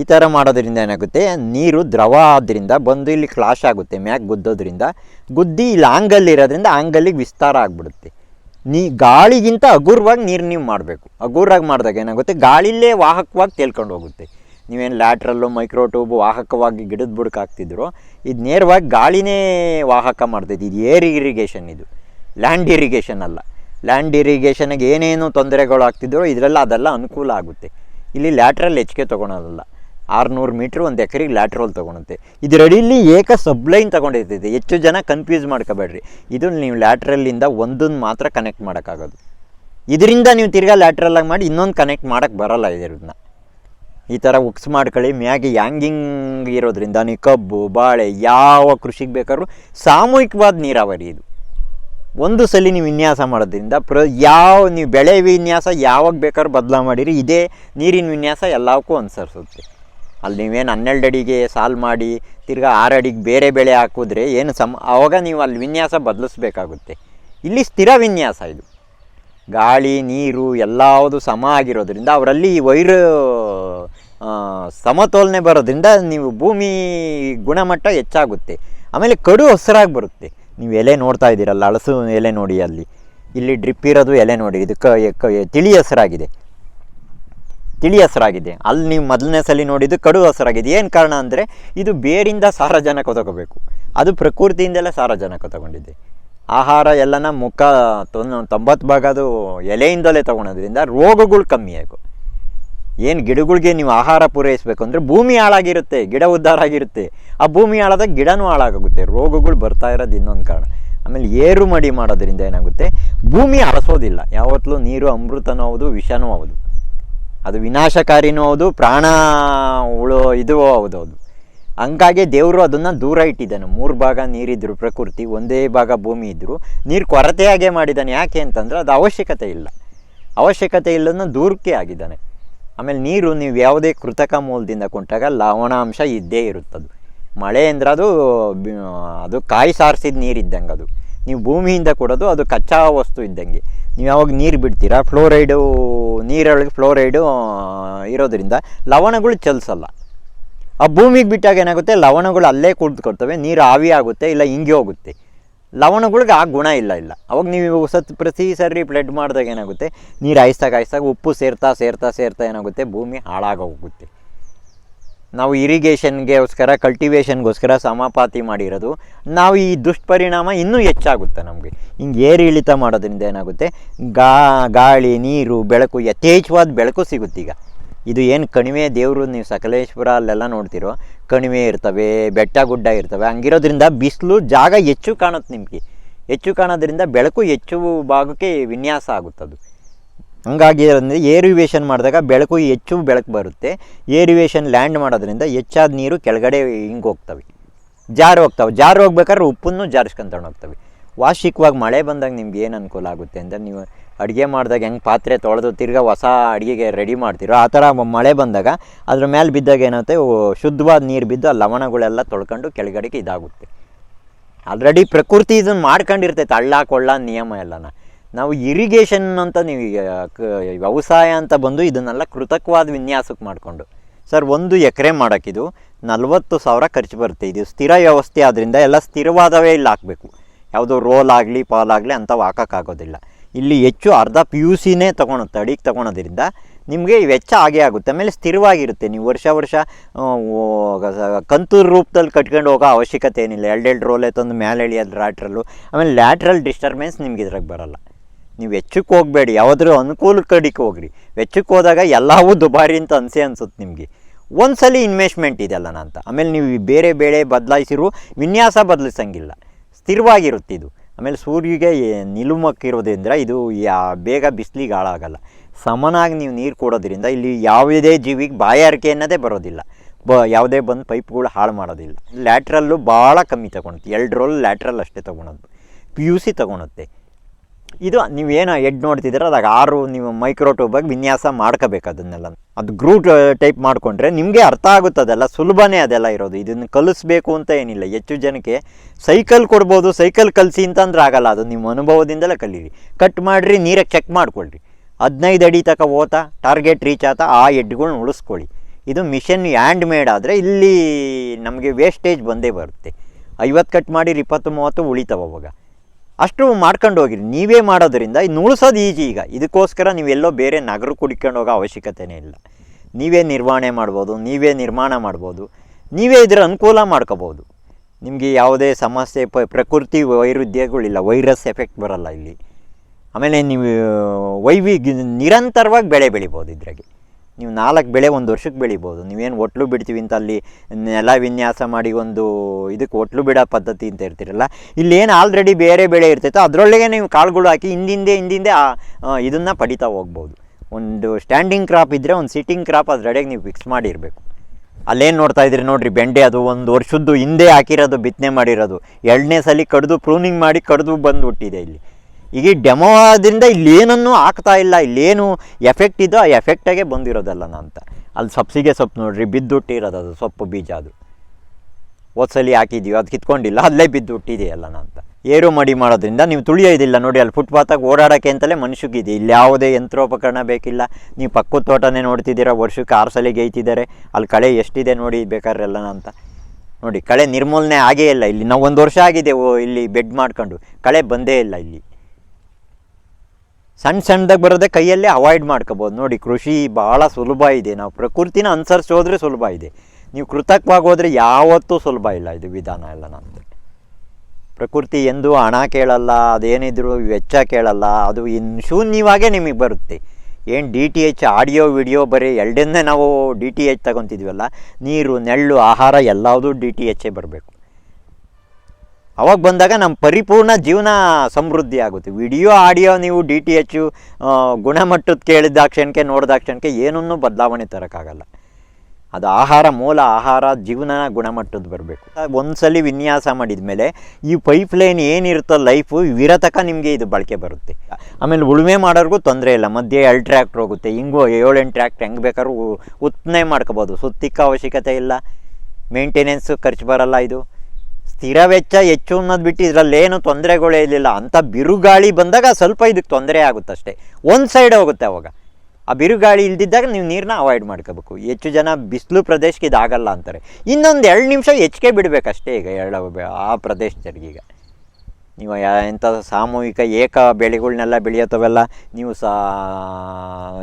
ಈ ಥರ ಮಾಡೋದ್ರಿಂದ ಏನಾಗುತ್ತೆ? ನೀರು ದ್ರವ ಆದ್ದರಿಂದ ಬಂದು ಇಲ್ಲಿ ಕ್ಲಾಶ್ ಆಗುತ್ತೆ ಮ್ಯಾಕ್ ಗುದ್ದೋದ್ರಿಂದ. ಗುದ್ದಿ ಇಲ್ಲಿ ಆಂಗಲ್ ಇರೋದ್ರಿಂದ ಆಂಗಲ್ಲಿಗೆ ವಿಸ್ತಾರ ಆಗಿಬಿಡುತ್ತೆ. ನೀ ಗಾಳಿಗಿಂತ ಹಗುರವಾಗಿ ನೀರು ನೀವು ಮಾಡಬೇಕು. ಹಗುರಾಗಿ ಮಾಡಿದಾಗ ಏನಾಗುತ್ತೆ? ಗಾಳಿಲ್ಲೇ ವಾಹಕವಾಗಿ ತೇಲ್ಕೊಂಡು ಹೋಗುತ್ತೆ. ನೀವೇನು ಲ್ಯಾಟ್ರಲ್ಲು ಮೈಕ್ರೋ ಟ್ಯೂಬ್ ವಾಹಕವಾಗಿ ಗಿಡದ ಬುಡಕ್ಕೆ ಹಾಕ್ತಿದ್ರು, ಇದು ನೇರವಾಗಿ ಗಾಳಿನೇ ವಾಹಕ ಮಾಡ್ತೈತಿ. ಇದು ಏರ್ ಇರಿಗೇಷನ್ ಇದು. ಲ್ಯಾಂಡ್ ಇರಿಗೇಷನ್ ಅಲ್ಲ. ಲ್ಯಾಂಡ್ ಇರಿಗೇಷನ್ಗೆ ಏನೇನು ತೊಂದರೆಗಳು ಆಗ್ತಿದ್ರೋ, ಇದರಲ್ಲಿ ಅದೆಲ್ಲ ಅನುಕೂಲ ಆಗುತ್ತೆ. ಇಲ್ಲಿ ಲ್ಯಾಟ್ರಲ್ಲಿ ಹೆಚ್ಚಿಗೆ ತೊಗೊಳಲ್ಲ ಆರುನೂರು ಮೀಟ್ರ್ ಒಂದು ಎಕರೆಗೆ ಲ್ಯಾಟ್ರಲ್ ತೊಗೊಳುತ್ತೆ. ಇದರಡಿಯಲ್ಲಿ ಏಕ ಸಬ್ಲೈನ್ ತೊಗೊಂಡಿರ್ತೈತೆ. ಹೆಚ್ಚು ಜನ ಕನ್ಫ್ಯೂಸ್ ಮಾಡ್ಕೋಬೇಡ್ರಿ. ಇದು ನೀವು ಲ್ಯಾಟ್ರಲ್ಲಿಂದ ಒಂದನ್ನು ಮಾತ್ರ ಕನೆಕ್ಟ್ ಮಾಡೋಕ್ಕಾಗೋದು. ಇದರಿಂದ ನೀವು ತಿರ್ಗಾ ಲ್ಯಾಟ್ರಲ್ಲಾಗಿ ಮಾಡಿ ಇನ್ನೊಂದು ಕನೆಕ್ಟ್ ಮಾಡೋಕ್ಕೆ ಬರಲ್ಲ ಇದನ್ನ. ಈ ಥರ ಉಕ್ಸ್ ಮಾಡ್ಕೊಳ್ಳಿ. ಮ್ಯಾಗೆ ಹ್ಯಾಂಗಿಂಗ್ ಇರೋದ್ರಿಂದ ನೀವು ಕಬ್ಬು, ಬಾಳೆ ಯಾವ ಕೃಷಿಗೆ ಬೇಕಾದ್ರೂ ಸಾಮೂಹಿಕವಾದ ನೀರಾವರಿ ಇದು. ಒಂದು ಸಲ ನೀವು ವಿನ್ಯಾಸ ಮಾಡೋದ್ರಿಂದ ಪ್ರ ಯಾವ ನೀವು ಬೆಳೆ ವಿನ್ಯಾಸ ಯಾವಾಗ ಬೇಕಾದ್ರೂ ಬದಲಾವ ಮಾಡಿರಿ. ಇದೇ ನೀರಿನ ವಿನ್ಯಾಸ ಎಲ್ಲಕ್ಕೂ ಅನುಸರಿಸುತ್ತೆ. ಅಲ್ಲಿ ನೀವೇನು ಹನ್ನೆರಡು ಅಡಿಗೆ ಸಾಲು ಮಾಡಿ, ತಿರ್ಗಾ ಆರು ಅಡಿಗೆ ಬೇರೆ ಬೆಳೆ ಹಾಕಿದ್ರೆ ಏನು ಸಮ ಆವಾಗ ನೀವು ಅಲ್ಲಿ ವಿನ್ಯಾಸ ಬದಲಿಸ್ಬೇಕಾಗುತ್ತೆ. ಇಲ್ಲಿ ಸ್ಥಿರ ವಿನ್ಯಾಸ ಇದು. ಗಾಳಿ, ನೀರು ಎಲ್ಲವುದು ಸಮ ಆಗಿರೋದ್ರಿಂದ ಅವರಲ್ಲಿ ವೈರ್ ಸಮತೋಲನೆ ಬರೋದ್ರಿಂದ ನೀವು ಭೂಮಿ ಗುಣಮಟ್ಟ ಹೆಚ್ಚಾಗುತ್ತೆ. ಆಮೇಲೆ ಕಡು ಹಸಿರಾಗಿ ಬರುತ್ತೆ. ನೀವು ಎಲೆ ನೋಡ್ತಾ ಇದ್ದೀರಲ್ಲ, ಹಳಸು ಎಲೆ ನೋಡಿ ಅಲ್ಲಿ. ಇಲ್ಲಿ ಡ್ರಿಪ್ ಇರೋದು ಎಲೆ ನೋಡಿ, ಇದು ಕ- ತಿಳಿ ಹಸಿರಾಗಿದೆ. ತಿಳಿ ಹಸರಾಗಿದೆ. ಅಲ್ಲಿ ನೀವು ಮೊದಲನೇ ಸಲ ನೋಡಿದ್ದು ಕಡು ಹಸರಾಗಿದೆ. ಏನು ಕಾರಣ ಅಂದರೆ ಇದು ಬೇರಿಂದ ಸಾರಜನಕ ತಗೋಬೇಕು. ಅದು ಪ್ರಕೃತಿಯಿಂದಲೇ ಸಾರಜನಕ ತಗೊಂಡಿದೆ. ಆಹಾರ ಎಲ್ಲನ ಮುಖ ತೊಂಬತ್ತು ಭಾಗ ಅದು ಎಲೆಯಿಂದಲೇ ತಗೊಳೋದ್ರಿಂದ ರೋಗಗಳು ಕಮ್ಮಿ ಆಗು ಏನು ಗಿಡಗಳಿಗೆ ನೀವು ಆಹಾರ ಪೂರೈಸಬೇಕು ಅಂದರೆ ಭೂಮಿ ಹಾಳಾಗಿರುತ್ತೆ, ಗಿಡ ಉದ್ಧಾರ ಆಗಿರುತ್ತೆ. ಆ ಭೂಮಿ ಹಾಳಾದಾಗ ಗಿಡನೂ ಹಾಳಾಗುತ್ತೆ ರೋಗಗಳು ಬರ್ತಾ ಇರೋದು ಇನ್ನೊಂದು ಕಾರಣ. ಆಮೇಲೆ ಏರು ಮಡಿ ಮಾಡೋದ್ರಿಂದ ಏನಾಗುತ್ತೆ? ಭೂಮಿ ಅಳಸೋದಿಲ್ಲ ಯಾವತ್ತಲೂ ನೀರು, ಅಮೃತನೂ ಹೌದು, ವಿಷನೂ ಹೌದು. ಅದು ವಿನಾಶಕಾರಿನೂ ಹೌದು, ಪ್ರಾಣ ಉಳು ಇದು ಹೌದು ಅದು. ಹಂಗಾಗಿ ದೇವರು ಅದನ್ನು ದೂರ ಇಟ್ಟಿದ್ದಾನೆ. ಮೂರು ಭಾಗ ನೀರಿದ್ದರು ಪ್ರಕೃತಿ, ಒಂದೇ ಭಾಗ ಭೂಮಿ ಇದ್ದರು ನೀರು ಕೊರತೆಯಾಗೇ ಮಾಡಿದ್ದಾನೆ. ಯಾಕೆ ಅಂತಂದರೆ ಅದು ಅವಶ್ಯಕತೆ ಇಲ್ಲ. ಅವಶ್ಯಕತೆ ಇಲ್ಲದನ್ನು ದೂರಕ್ಕೆ ಆಗಿದ್ದಾನೆ ಆಮೇಲೆ ನೀರು ನೀವು ಯಾವುದೇ ಕೃತಕ ಮೂಲದಿಂದ ಕೊಟ್ಟಾಗ ಲವಣಾಂಶ ಇದ್ದೇ ಇರುತ್ತದು. ಮಳೆ ಅಂದ್ರೆ ಅದು ಅದು ಕಾಯಿ ಸಾರಿಸಿದ ನೀರಿದ್ದಂಗೆ ಅದು. ನೀವು ಭೂಮಿಯಿಂದ ಕೊಡೋದು ಅದು ಕಚ್ಚಾ ವಸ್ತು ಇದ್ದಂಗೆ. ನೀವು ಯಾವಾಗ ನೀರು ಬಿಡ್ತೀರಾ? ಫ್ಲೋರೈಡು ನೀರೊಳಗೆ ಫ್ಲೋರೈಡು ಇರೋದರಿಂದ ಲವಣಗಳು ಚಲಿಸಲ್ಲ. ಆ ಭೂಮಿಗೆ ಬಿಟ್ಟಾಗ ಏನಾಗುತ್ತೆ? ಲವಣಗಳು ಅಲ್ಲೇ ಕುಳಿತುಕೊಳ್ತವೆ ನೀರು ಆವಿ ಆಗುತ್ತೆ, ಇಲ್ಲ ಹಿಂಗೆ ಹೋಗುತ್ತೆ. ಲವಣಗಳಿಗೆ ಆ ಗುಣ ಇಲ್ಲ ಇಲ್ಲ. ಅವಾಗ ನೀವು ಸತ್ ಪ್ರತಿ ಸರಿ ಪ್ಲೇಟ್ ಮಾಡಿದಾಗ ಏನಾಗುತ್ತೆ? ನೀರು ಆಯಿಸ್ದಾಗ ಆಯಿಸ್ದಾಗ ಉಪ್ಪು ಸೇರ್ತಾ ಸೇರ್ತಾ ಸೇರ್ತಾ ಏನಾಗುತ್ತೆ? ಭೂಮಿ ಹಾಳಾಗೋಗುತ್ತೆ. ನಾವು ಇರಿಗೇಷನ್ಗೆಗೋಸ್ಕರ ಕಲ್ಟಿವೇಷನ್ಗೋಸ್ಕರ ಸಮಪಾತಿ ಮಾಡಿರೋದು. ನಾವು ಈ ದುಷ್ಪರಿಣಾಮ ಇನ್ನೂ ಹೆಚ್ಚಾಗುತ್ತೆ ನಮಗೆ. ಹಿಂಗೆ ಏರಿಳಿತ ಮಾಡೋದ್ರಿಂದ ಏನಾಗುತ್ತೆ? ಗಾ, ಗಾಳಿ, ನೀರು, ಬೆಳಕು, ಯಥೇಚ್ಛವಾದ ಬೆಳಕು ಸಿಗುತ್ತೆ ಈಗ. ಇದು ಏನು ಕಣಿವೆ ದೇವರು ನೀವು ಸಕಲೇಶ್ವರ ಅಲ್ಲೆಲ್ಲ ನೋಡ್ತಿರೋ, ಕಣಿವೆ ಇರ್ತವೆ, ಬೆಟ್ಟ ಗುಡ್ಡ ಇರ್ತವೆ, ಹಂಗಿರೋದ್ರಿಂದ ಬಿಸಿಲು ಜಾಗ ಹೆಚ್ಚು ಕಾಣುತ್ತೆ ನಿಮಗೆ. ಹೆಚ್ಚು ಕಾಣೋದ್ರಿಂದ ಬೆಳಕು ಹೆಚ್ಚು ಭಾಗಕ್ಕೆ ವಿನ್ಯಾಸ ಆಗುತ್ತದು. ಹಂಗಾಗಿ ಅಂದರೆ ಏರಿವೇಷನ್ ಮಾಡಿದಾಗ ಬೆಳಕು ಹೆಚ್ಚು ಬೆಳಕು ಬರುತ್ತೆ. ಏರಿವೇಷನ್ ಲ್ಯಾಂಡ್ ಮಾಡೋದ್ರಿಂದ ಹೆಚ್ಚಾದ ನೀರು ಕೆಳಗಡೆ ಹಿಂಗೆ ಹೋಗ್ತವೆ. ಜಾರು ಹೋಗ್ತವೆ. ಜಾರು ಹೋಗ್ಬೇಕಾದ್ರೆ ಉಪ್ಪನ್ನು ಜಾರಿಸ್ಕೊಂತಂಡು ಹೋಗ್ತವೆ. ವಾರ್ಷಿಕವಾಗಿ ಮಳೆ ಬಂದಾಗ ನಿಮ್ಗೆ ಏನು ಅನುಕೂಲ ಆಗುತ್ತೆ ಅಂದರೆ ನೀವು ಅಡುಗೆ ಮಾಡಿದಾಗ ಹೆಂಗೆ ಪಾತ್ರೆ ತೊಳೆದು ತಿರ್ಗಾ ಹೊಸ ಅಡುಗೆಗೆ ರೆಡಿ ಮಾಡ್ತೀರೋ ಆ ಥರ ಮಳೆ ಬಂದಾಗ ಅದ್ರ ಮೇಲೆ ಬಿದ್ದಾಗ ಏನಾಗುತ್ತೆ ಶುದ್ಧವಾದ ನೀರು ಬಿದ್ದು ಆ ಲವಣಗಳೆಲ್ಲ ತೊಳ್ಕೊಂಡು ಕೆಳಗಡೆಗೆ ಇದಾಗುತ್ತೆ. ಆಲ್ರೆಡಿ ಪ್ರಕೃತಿ ಇದನ್ನು ಮಾಡ್ಕೊಂಡಿರ್ತೈತೆ. ಹಳ್ಳ ಕೊಳ್ಳ ನಿಯಮ ಎಲ್ಲನ. ನಾವು ಇರಿಗೇಷನ್ ಅಂತ ನೀವು ವ್ಯವಸಾಯ ಅಂತ ಬಂದು ಇದನ್ನೆಲ್ಲ ಕೃತಕವಾದ ವಿನ್ಯಾಸಕ್ಕೆ ಮಾಡಿಕೊಂಡು. ಸರ್, ಒಂದು ಎಕರೆ ಮಾಡೋಕ್ಕಿದು ನಲವತ್ತು ಸಾವಿರ ಖರ್ಚು ಬರುತ್ತೆ. ಇದು ಸ್ಥಿರ ವ್ಯವಸ್ಥೆ ಆದ್ದರಿಂದ ಎಲ್ಲ ಸ್ಥಿರವಾದವೇ ಇಲ್ಲಿ ಹಾಕಬೇಕು. ಯಾವುದೋ ರೋಲ್ ಆಗಲಿ, ಪಾಲ್ ಆಗಲಿ ಅಂಥವು ಹಾಕೋಕ್ಕಾಗೋದಿಲ್ಲ. ಇಲ್ಲಿ ಹೆಚ್ಚು ಅರ್ಧ ಪಿ ಯು ಸಿನೇ ತೊಗೊಳುತ್ತೆ, ಅಡಿಗೆ ತೊಗೊಳೋದ್ರಿಂದ ನಿಮಗೆ ವೆಚ್ಚ ಆಗೇ ಆಗುತ್ತೆ. ಆಮೇಲೆ ಸ್ಥಿರವಾಗಿರುತ್ತೆ. ನೀವು ವರ್ಷ ವರ್ಷ ಕಂತು ರೂಪದಲ್ಲಿ ಕಟ್ಕೊಂಡು ಹೋಗೋ ಅವಶ್ಯಕತೆ ಏನಿಲ್ಲ. ಎರಡೆರಡು ರೋಲೆ ತಂದು ಮೇಲೆ ಎಳಿಯೋದು ಲ್ಯಾಟ್ರಲ್ಲು. ಆಮೇಲೆ ಲ್ಯಾಟ್ರಲ್ ಡಿಸ್ಟರ್ಬೆನ್ಸ್ ನಿಮ್ಗೆ ಇದ್ರಾಗ ಬರಲ್ಲ. ನೀವು ಹೆಚ್ಚಕ್ಕೆ ಹೋಗಬೇಡಿ ಯಾವುದ್ರ ಅನುಕೂಲ ಕಡೆಗೆ ಹೋಗ್ರಿ. ವೆಚ್ಚಕ್ಕೆ ಹೋದಾಗ ಎಲ್ಲವೂ ದುಬಾರಿ ಅಂತ ಅನಿಸೇ ಅನ್ಸುತ್ತೆ ನಿಮಗೆ. ಒಂದು ಸಲ ಇನ್ವೆಸ್ಟ್ಮೆಂಟ್ ಇದೆಲ್ಲನ ಅಂತ ಆಮೇಲೆ ನೀವು ಬೇರೆ ಬೇಳೆ ಬದಲಾಯಿಸಿರು, ವಿನ್ಯಾಸ ಬದಲಿಸಂಗಿಲ್ಲ. ಸ್ಥಿರವಾಗಿರುತ್ತೆ ಇದು. ಆಮೇಲೆ ಸೂರ್ಯಗೆ ನಿಲುಮಕ್ಕಿರೋದ್ರಿಂದ ಇದು ಯಾ, ಬೇಗ ಬಿಸಿಲಿಗೆ ಹಾಳಾಗಲ್ಲ. ಸಮನಾಗಿ ನೀವು ನೀರು ಕೊಡೋದ್ರಿಂದ ಇಲ್ಲಿ ಯಾವುದೇ ಜೀವಿಗೆ ಬಾಯಾರಿಕೆ ಅನ್ನೋದೇ ಬರೋದಿಲ್ಲ. ಬ, ಯಾವುದೇ ಬಂದು ಪೈಪ್ಗಳು ಹಾಳು ಮಾಡೋದಿಲ್ಲ. ಲ್ಯಾಟ್ರಲ್ಲು ಭಾಳ ಕಮ್ಮಿ ತೊಗೊಳುತ್ತೆ ರೋಲ್ ಲ್ಯಾಟ್ರಲ್ ಅಷ್ಟೇ ತೊಗೊಳೋದು. ಪಿ ಯು ಸಿ ತೊಗೊಳುತ್ತೆ. ಇದು ನೀವು ಏನು ಎಡ್ ನೋಡ್ತಿದ್ದೀರ, ಅದಾಗ ಆರು ನೀವು ಮೈಕ್ರೋ ಟ್ಯೂಬಾಗಿ ವಿನ್ಯಾಸ ಮಾಡ್ಕೋಬೇಕು ಅದನ್ನೆಲ್ಲ. ಅದು ಗ್ರೂಟ್ ಟೈಪ್ ಮಾಡಿಕೊಂಡ್ರೆ ನಿಮಗೆ ಅರ್ಥ ಆಗುತ್ತೆ ಅದೆಲ್ಲ, ಸುಲಭನೇ ಅದೆಲ್ಲ ಇರೋದು. ಇದನ್ನು ಕಲಿಸ್ಬೇಕು ಅಂತ ಏನಿಲ್ಲ. ಹೆಚ್ಚು ಜನಕ್ಕೆ ಸೈಕಲ್ ಕೊಡ್ಬೋದು, ಸೈಕಲ್ ಕಲಿಸಿ ಅಂತಂದ್ರೆ ಆಗಲ್ಲ. ಅದು ನಿಮ್ಮ ಅನುಭವದಿಂದಲೇ ಕಲೀರಿ. ಕಟ್ ಮಾಡಿರಿ ನೀರಾಗೆ ಚೆಕ್ ಮಾಡ್ಕೊಳ್ರಿ. ಹದಿನೈದು ಅಡಿ ತಕ ಓತಾ ಟಾರ್ಗೆಟ್ ರೀಚ್ ಆತ, ಆ ಎಡ್ಗಳನ್ನ ಉಳಿಸ್ಕೊಳ್ಳಿ. ಇದು ಮಿಷನ್ ಹ್ಯಾಂಡ್ ಮೇಡ್ ಆದರೆ ಇಲ್ಲಿ ನಮಗೆ ವೇಸ್ಟೇಜ್ ಬಂದೇ ಬರುತ್ತೆ. ಐವತ್ತು ಕಟ್ ಮಾಡಿರಿ, ಇಪ್ಪತ್ತು ಮೂವತ್ತು ಉಳಿತಾವ ಅವಾಗ. ಅಷ್ಟು ಮಾಡ್ಕೊಂಡು ಹೋಗಿರಿ. ನೀವೇ ಮಾಡೋದ್ರಿಂದ ಇದು ಉಳಿಸೋದು ಈಜಿ ಈಗ. ಇದಕ್ಕೋಸ್ಕರ ನೀವೆಲ್ಲೋ ಬೇರೆ ನಗರ ಕುಡ್ಕೊಂಡು ಹೋಗೋ ಅವಶ್ಯಕತೆನೇ ಇಲ್ಲ. ನೀವೇ ನಿರ್ವಹಣೆ ಮಾಡ್ಬೋದು, ನೀವೇ ನಿರ್ಮಾಣ ಮಾಡ್ಬೋದು, ನೀವೇ ಇದರ ಅನುಕೂಲ ಮಾಡ್ಕೋಬೋದು. ನಿಮಗೆ ಯಾವುದೇ ಸಮಸ್ಯೆ, ಪ, ಪ್ರಕೃತಿ ವೈರುಧ್ಯಗಳಿಲ್ಲ, ವೈರಸ್ ಎಫೆಕ್ಟ್ ಬರಲ್ಲ ಇಲ್ಲಿ. ಆಮೇಲೆ ನೀವು ವೈವಿ ನಿರಂತರವಾಗಿ ಬೆಳೆ ಬೆಳಿಬೋದು ಇದ್ರಾಗೆ. ನೀವು ನಾಲ್ಕು ಬೆಳೆ ಒಂದು ವರ್ಷಕ್ಕೆ ಬೆಳಿಬೋದು. ನೀವೇನು ಒಟ್ಲು ಬಿಡ್ತೀವಿ ಅಂತ ಅಲ್ಲಿ ನೆಲ ವಿನ್ಯಾಸ ಮಾಡಿ ಒಂದು ಇದಕ್ಕೆ ಒಟ್ಲು ಬಿಡೋ ಪದ್ಧತಿ ಅಂತ ಇರ್ತೀರಲ್ಲ ಇಲ್ಲೇನು ಆಲ್ರೆಡಿ ಬೇರೆ ಬೆಳೆ ಇರ್ತೈತೋ ಅದರೊಳಗೆ ನೀವು ಕಾಳುಗಳು ಹಾಕಿ ಹಿಂದಿಂದೆ ಹಿಂದಿಂದೆ ಇದನ್ನು ಪಡಿತಾ ಹೋಗ್ಬೋದು. ಒಂದು ಸ್ಟ್ಯಾಂಡಿಂಗ್ ಕ್ರಾಪ್ ಇದ್ದರೆ ಒಂದು ಸಿಟ್ಟಿಂಗ್ ಕ್ರಾಪ್ ಅದರಡೆಗೆ ನೀವು ಫಿಕ್ಸ್ ಮಾಡಿರಬೇಕು. ಅಲ್ಲೇನು ನೋಡ್ತಾ ಇದ್ರಿ ನೋಡಿರಿ, ಬೆಂಡೆ ಅದು ಒಂದು ವರ್ಷದ್ದು ಹಿಂದೆ ಹಾಕಿರೋದು, ಬಿತ್ತನೆ ಮಾಡಿರೋದು. ಎರಡನೇ ಸಲ ಕಡಿದು ಪ್ರೂನಿಂಗ್ ಮಾಡಿ ಕಡಿದು ಬಂದು ಹುಟ್ಟಿದೆ ಇಲ್ಲಿ. ಈಗ ಡೆಮೋ ಆದ್ರಿಂದ ಇಲ್ಲೇನನ್ನು ಆಗ್ತಾ ಇಲ್ಲ, ಇಲ್ಲೇನು ಎಫೆಕ್ಟ್ ಇದೋ ಆ ಎಫೆಕ್ಟಾಗೆ ಬಂದಿರೋದಲ್ಲ ಅಂತ ಅಲ್ಲಿ ಸಬ್ಸಿಗೆ ಸೊಪ್ಪು ನೋಡ್ರಿ ಬಿದ್ದುಟ್ಟಿರೋದು ಅದು, ಸೊಪ್ಪು ಬೀಜ ಅದು. ಹೋದ್ಸಲಿ ಹಾಕಿದ್ದೀವಿ ಅದು ಕಿತ್ಕೊಂಡಿಲ್ಲ, ಅಲ್ಲೇ ಬಿದ್ದು ಹುಟ್ಟಿದೆಯಲ್ಲ ಅಂತ ಏರು ಮಡಿ ಮಾಡೋದ್ರಿಂದ ನೀವು ತುಳಿಯೋದಿಲ್ಲ ನೋಡಿ, ಅಲ್ಲಿ ಫುಟ್ಪಾತಾಗಿ ಓಡಾಡೋಕ್ಕೆ ಅಂತಲೇ ಮನುಷ್ಯಗಿದೆ ಇಲ್ಲಿ ಯಾವುದೇ ಯಂತ್ರೋಪಕರಣ ಬೇಕಿಲ್ಲ. ನೀವು ಪಕ್ಕದ ತೋಟನೇ ನೋಡ್ತಿದ್ದೀರಾ, ವರ್ಷಕ್ಕೆ ಆರು ಸಲ ಗೇಯ್ತಿದ್ದಾರೆ ಅಲ್ಲಿ ಕಳೆ ಎಷ್ಟಿದೆ ನೋಡಿ ಬೇಕಾದ್ರೆಲ್ಲ ಅಂತ ನೋಡಿ, ಕಳೆ ನಿರ್ಮೂಲನೆ ಆಗೇ ಇಲ್ಲ ಇಲ್ಲಿ. ನಾವು ಒಂದು ವರ್ಷ ಆಗಿದೆ ಓ- ಇಲ್ಲಿ ಬೆಡ್ ಮಾಡ್ಕೊಂಡು. ಕಳೆ ಬಂದೇ ಇಲ್ಲ ಇಲ್ಲಿ. ಸಣ್ಣ ಸಣ್ಣದಾಗ ಬರೋದೇ ಕೈಯಲ್ಲೇ ಅವಾಯ್ಡ್ ಮಾಡ್ಕೋಬೋದು. ನೋಡಿ, ಕೃಷಿ ಭಾಳ ಸುಲಭ ಇದೆ. ನಾವು ಪ್ರಕೃತಿನ ಅನುಸರಿಸಿ ಹೋದ್ರೆ ಸುಲಭ ಇದೆ. ನೀವು ಕೃತಕವಾಗಿ ಹೋದರೆ ಯಾವತ್ತೂ ಸುಲಭ ಇಲ್ಲ ಇದು ವಿಧಾನ ಎಲ್ಲ ನಮ್ಮದು ಪ್ರಕೃತಿ ಎಂದೂ ಹಣ ಕೇಳಲ್ಲ, ಅದೇನಿದ್ರು ವೆಚ್ಚ ಕೇಳಲ್ಲ, ಅದು ಇನ್ನು ಶೂನ್ಯವಾಗೇ ನಿಮಗೆ ಬರುತ್ತೆ. ಏನು D T H audio, video ಬರೀ ಎರಡನ್ನೇ ನಾವು ಡಿ ಟಿ ಎಚ್ ತಗೊತಿದ್ವಲ್ಲ, ನೀರು ನೆಳ್ಳು ಆಹಾರ ಎಲ್ಲದೂ ಡಿ ಟಿ ಎಚ್ಚೇ ಬರಬೇಕು. ಅವಾಗ ಬಂದಾಗ ನಮ್ಮ ಪರಿಪೂರ್ಣ ಜೀವನ ಸಮೃದ್ಧಿ ಆಗುತ್ತೆ. ವಿಡಿಯೋ, ಆಡಿಯೋ ನೀವು ಡಿ ಟಿ ಎಚ್ಚು ಗುಣಮಟ್ಟದ ಕೇಳಿದಾಕ್ಷಣಕ್ಕೆ ನೋಡಿದಾಕ್ಷಣಕ್ಕೆ ಏನನ್ನೂ ಬದಲಾವಣೆ ತರೋಕ್ಕಾಗಲ್ಲ. ಅದು ಆಹಾರ ಮೂಲ ಆಹಾರ ಜೀವನ ಗುಣಮಟ್ಟದ ಬರಬೇಕು. ಒಂದ್ಸಲಿ ವಿನ್ಯಾಸ ಮಾಡಿದ ಮೇಲೆ ಈ ಪೈಪ್ ಲೈನ್ ಏನಿರುತ್ತೋ ಲೈಫು ವಿರತಕ ನಿಮಗೆ ಇದು ಬಳಕೆ ಬರುತ್ತೆ. ಆಮೇಲೆ ಉಳುಮೆ ಮಾಡೋರ್ಗು ತೊಂದರೆ ಇಲ್ಲ. ಮಧ್ಯೆ ಎರಡು ಟ್ರ್ಯಾಕ್ಟ್ರ್ ಹೋಗುತ್ತೆ. ಹಿಂಗೂ ಏಳೆಂಟು ಟ್ರ್ಯಾಕ್ಟ್ರ್ ಹೆಂಗೆ ಬೇಕಾದ್ರೂ ಉತ್ತನೆ ಮಾಡ್ಕೋಬೋದು. ಸುತ್ತಿಕ್ಕ ಅವಶ್ಯಕತೆ ಇಲ್ಲ. ಮೇಂಟೆನೆನ್ಸು ಖರ್ಚು ಬರಲ್ಲ ಇದು. ಸ್ಥಿರ ವೆಚ್ಚ ಹೆಚ್ಚು ಅನ್ನೋದು ಬಿಟ್ಟು ಇದರಲ್ಲೇನು ತೊಂದರೆಗಳೇ ಇರಲಿಲ್ಲ. ಅಂಥ ಬಿರುಗಾಳಿ ಬಂದಾಗ ಸ್ವಲ್ಪ ಇದಕ್ಕೆ ತೊಂದರೆ ಆಗುತ್ತೆ ಅಷ್ಟೇ ಒಂದು ಸೈಡ್ ಹೋಗುತ್ತೆ ಅವಾಗ. ಆ ಬಿರುಗಾಳಿ ಇಲ್ದಿದ್ದಾಗ ನೀವು ನೀರನ್ನ ಅವಾಯ್ಡ್ ಮಾಡ್ಕೋಬೇಕು. ಹೆಚ್ಚು ಜನ ಬಿಸಿಲು ಪ್ರದೇಶಕ್ಕೆ ಇದಾಗಲ್ಲ ಅಂತಾರೆ. ಇನ್ನೊಂದು ಎರಡು ನಿಮಿಷ ಹೆಚ್ಚಿಗೆ ಬಿಡಬೇಕಷ್ಟೇ ಈಗ ಎರಡು ಆ ಪ್ರದೇಶದಲ್ಲಿ ಈಗ. ನೀವು ಎಂಥ ಸಾಮೂಹಿಕ ಏಕ ಬೆಳೆಗಳನ್ನೆಲ್ಲ ಬೆಳೆಯತ್ತವೆಲ್ಲ. ನೀವು ಸಾ,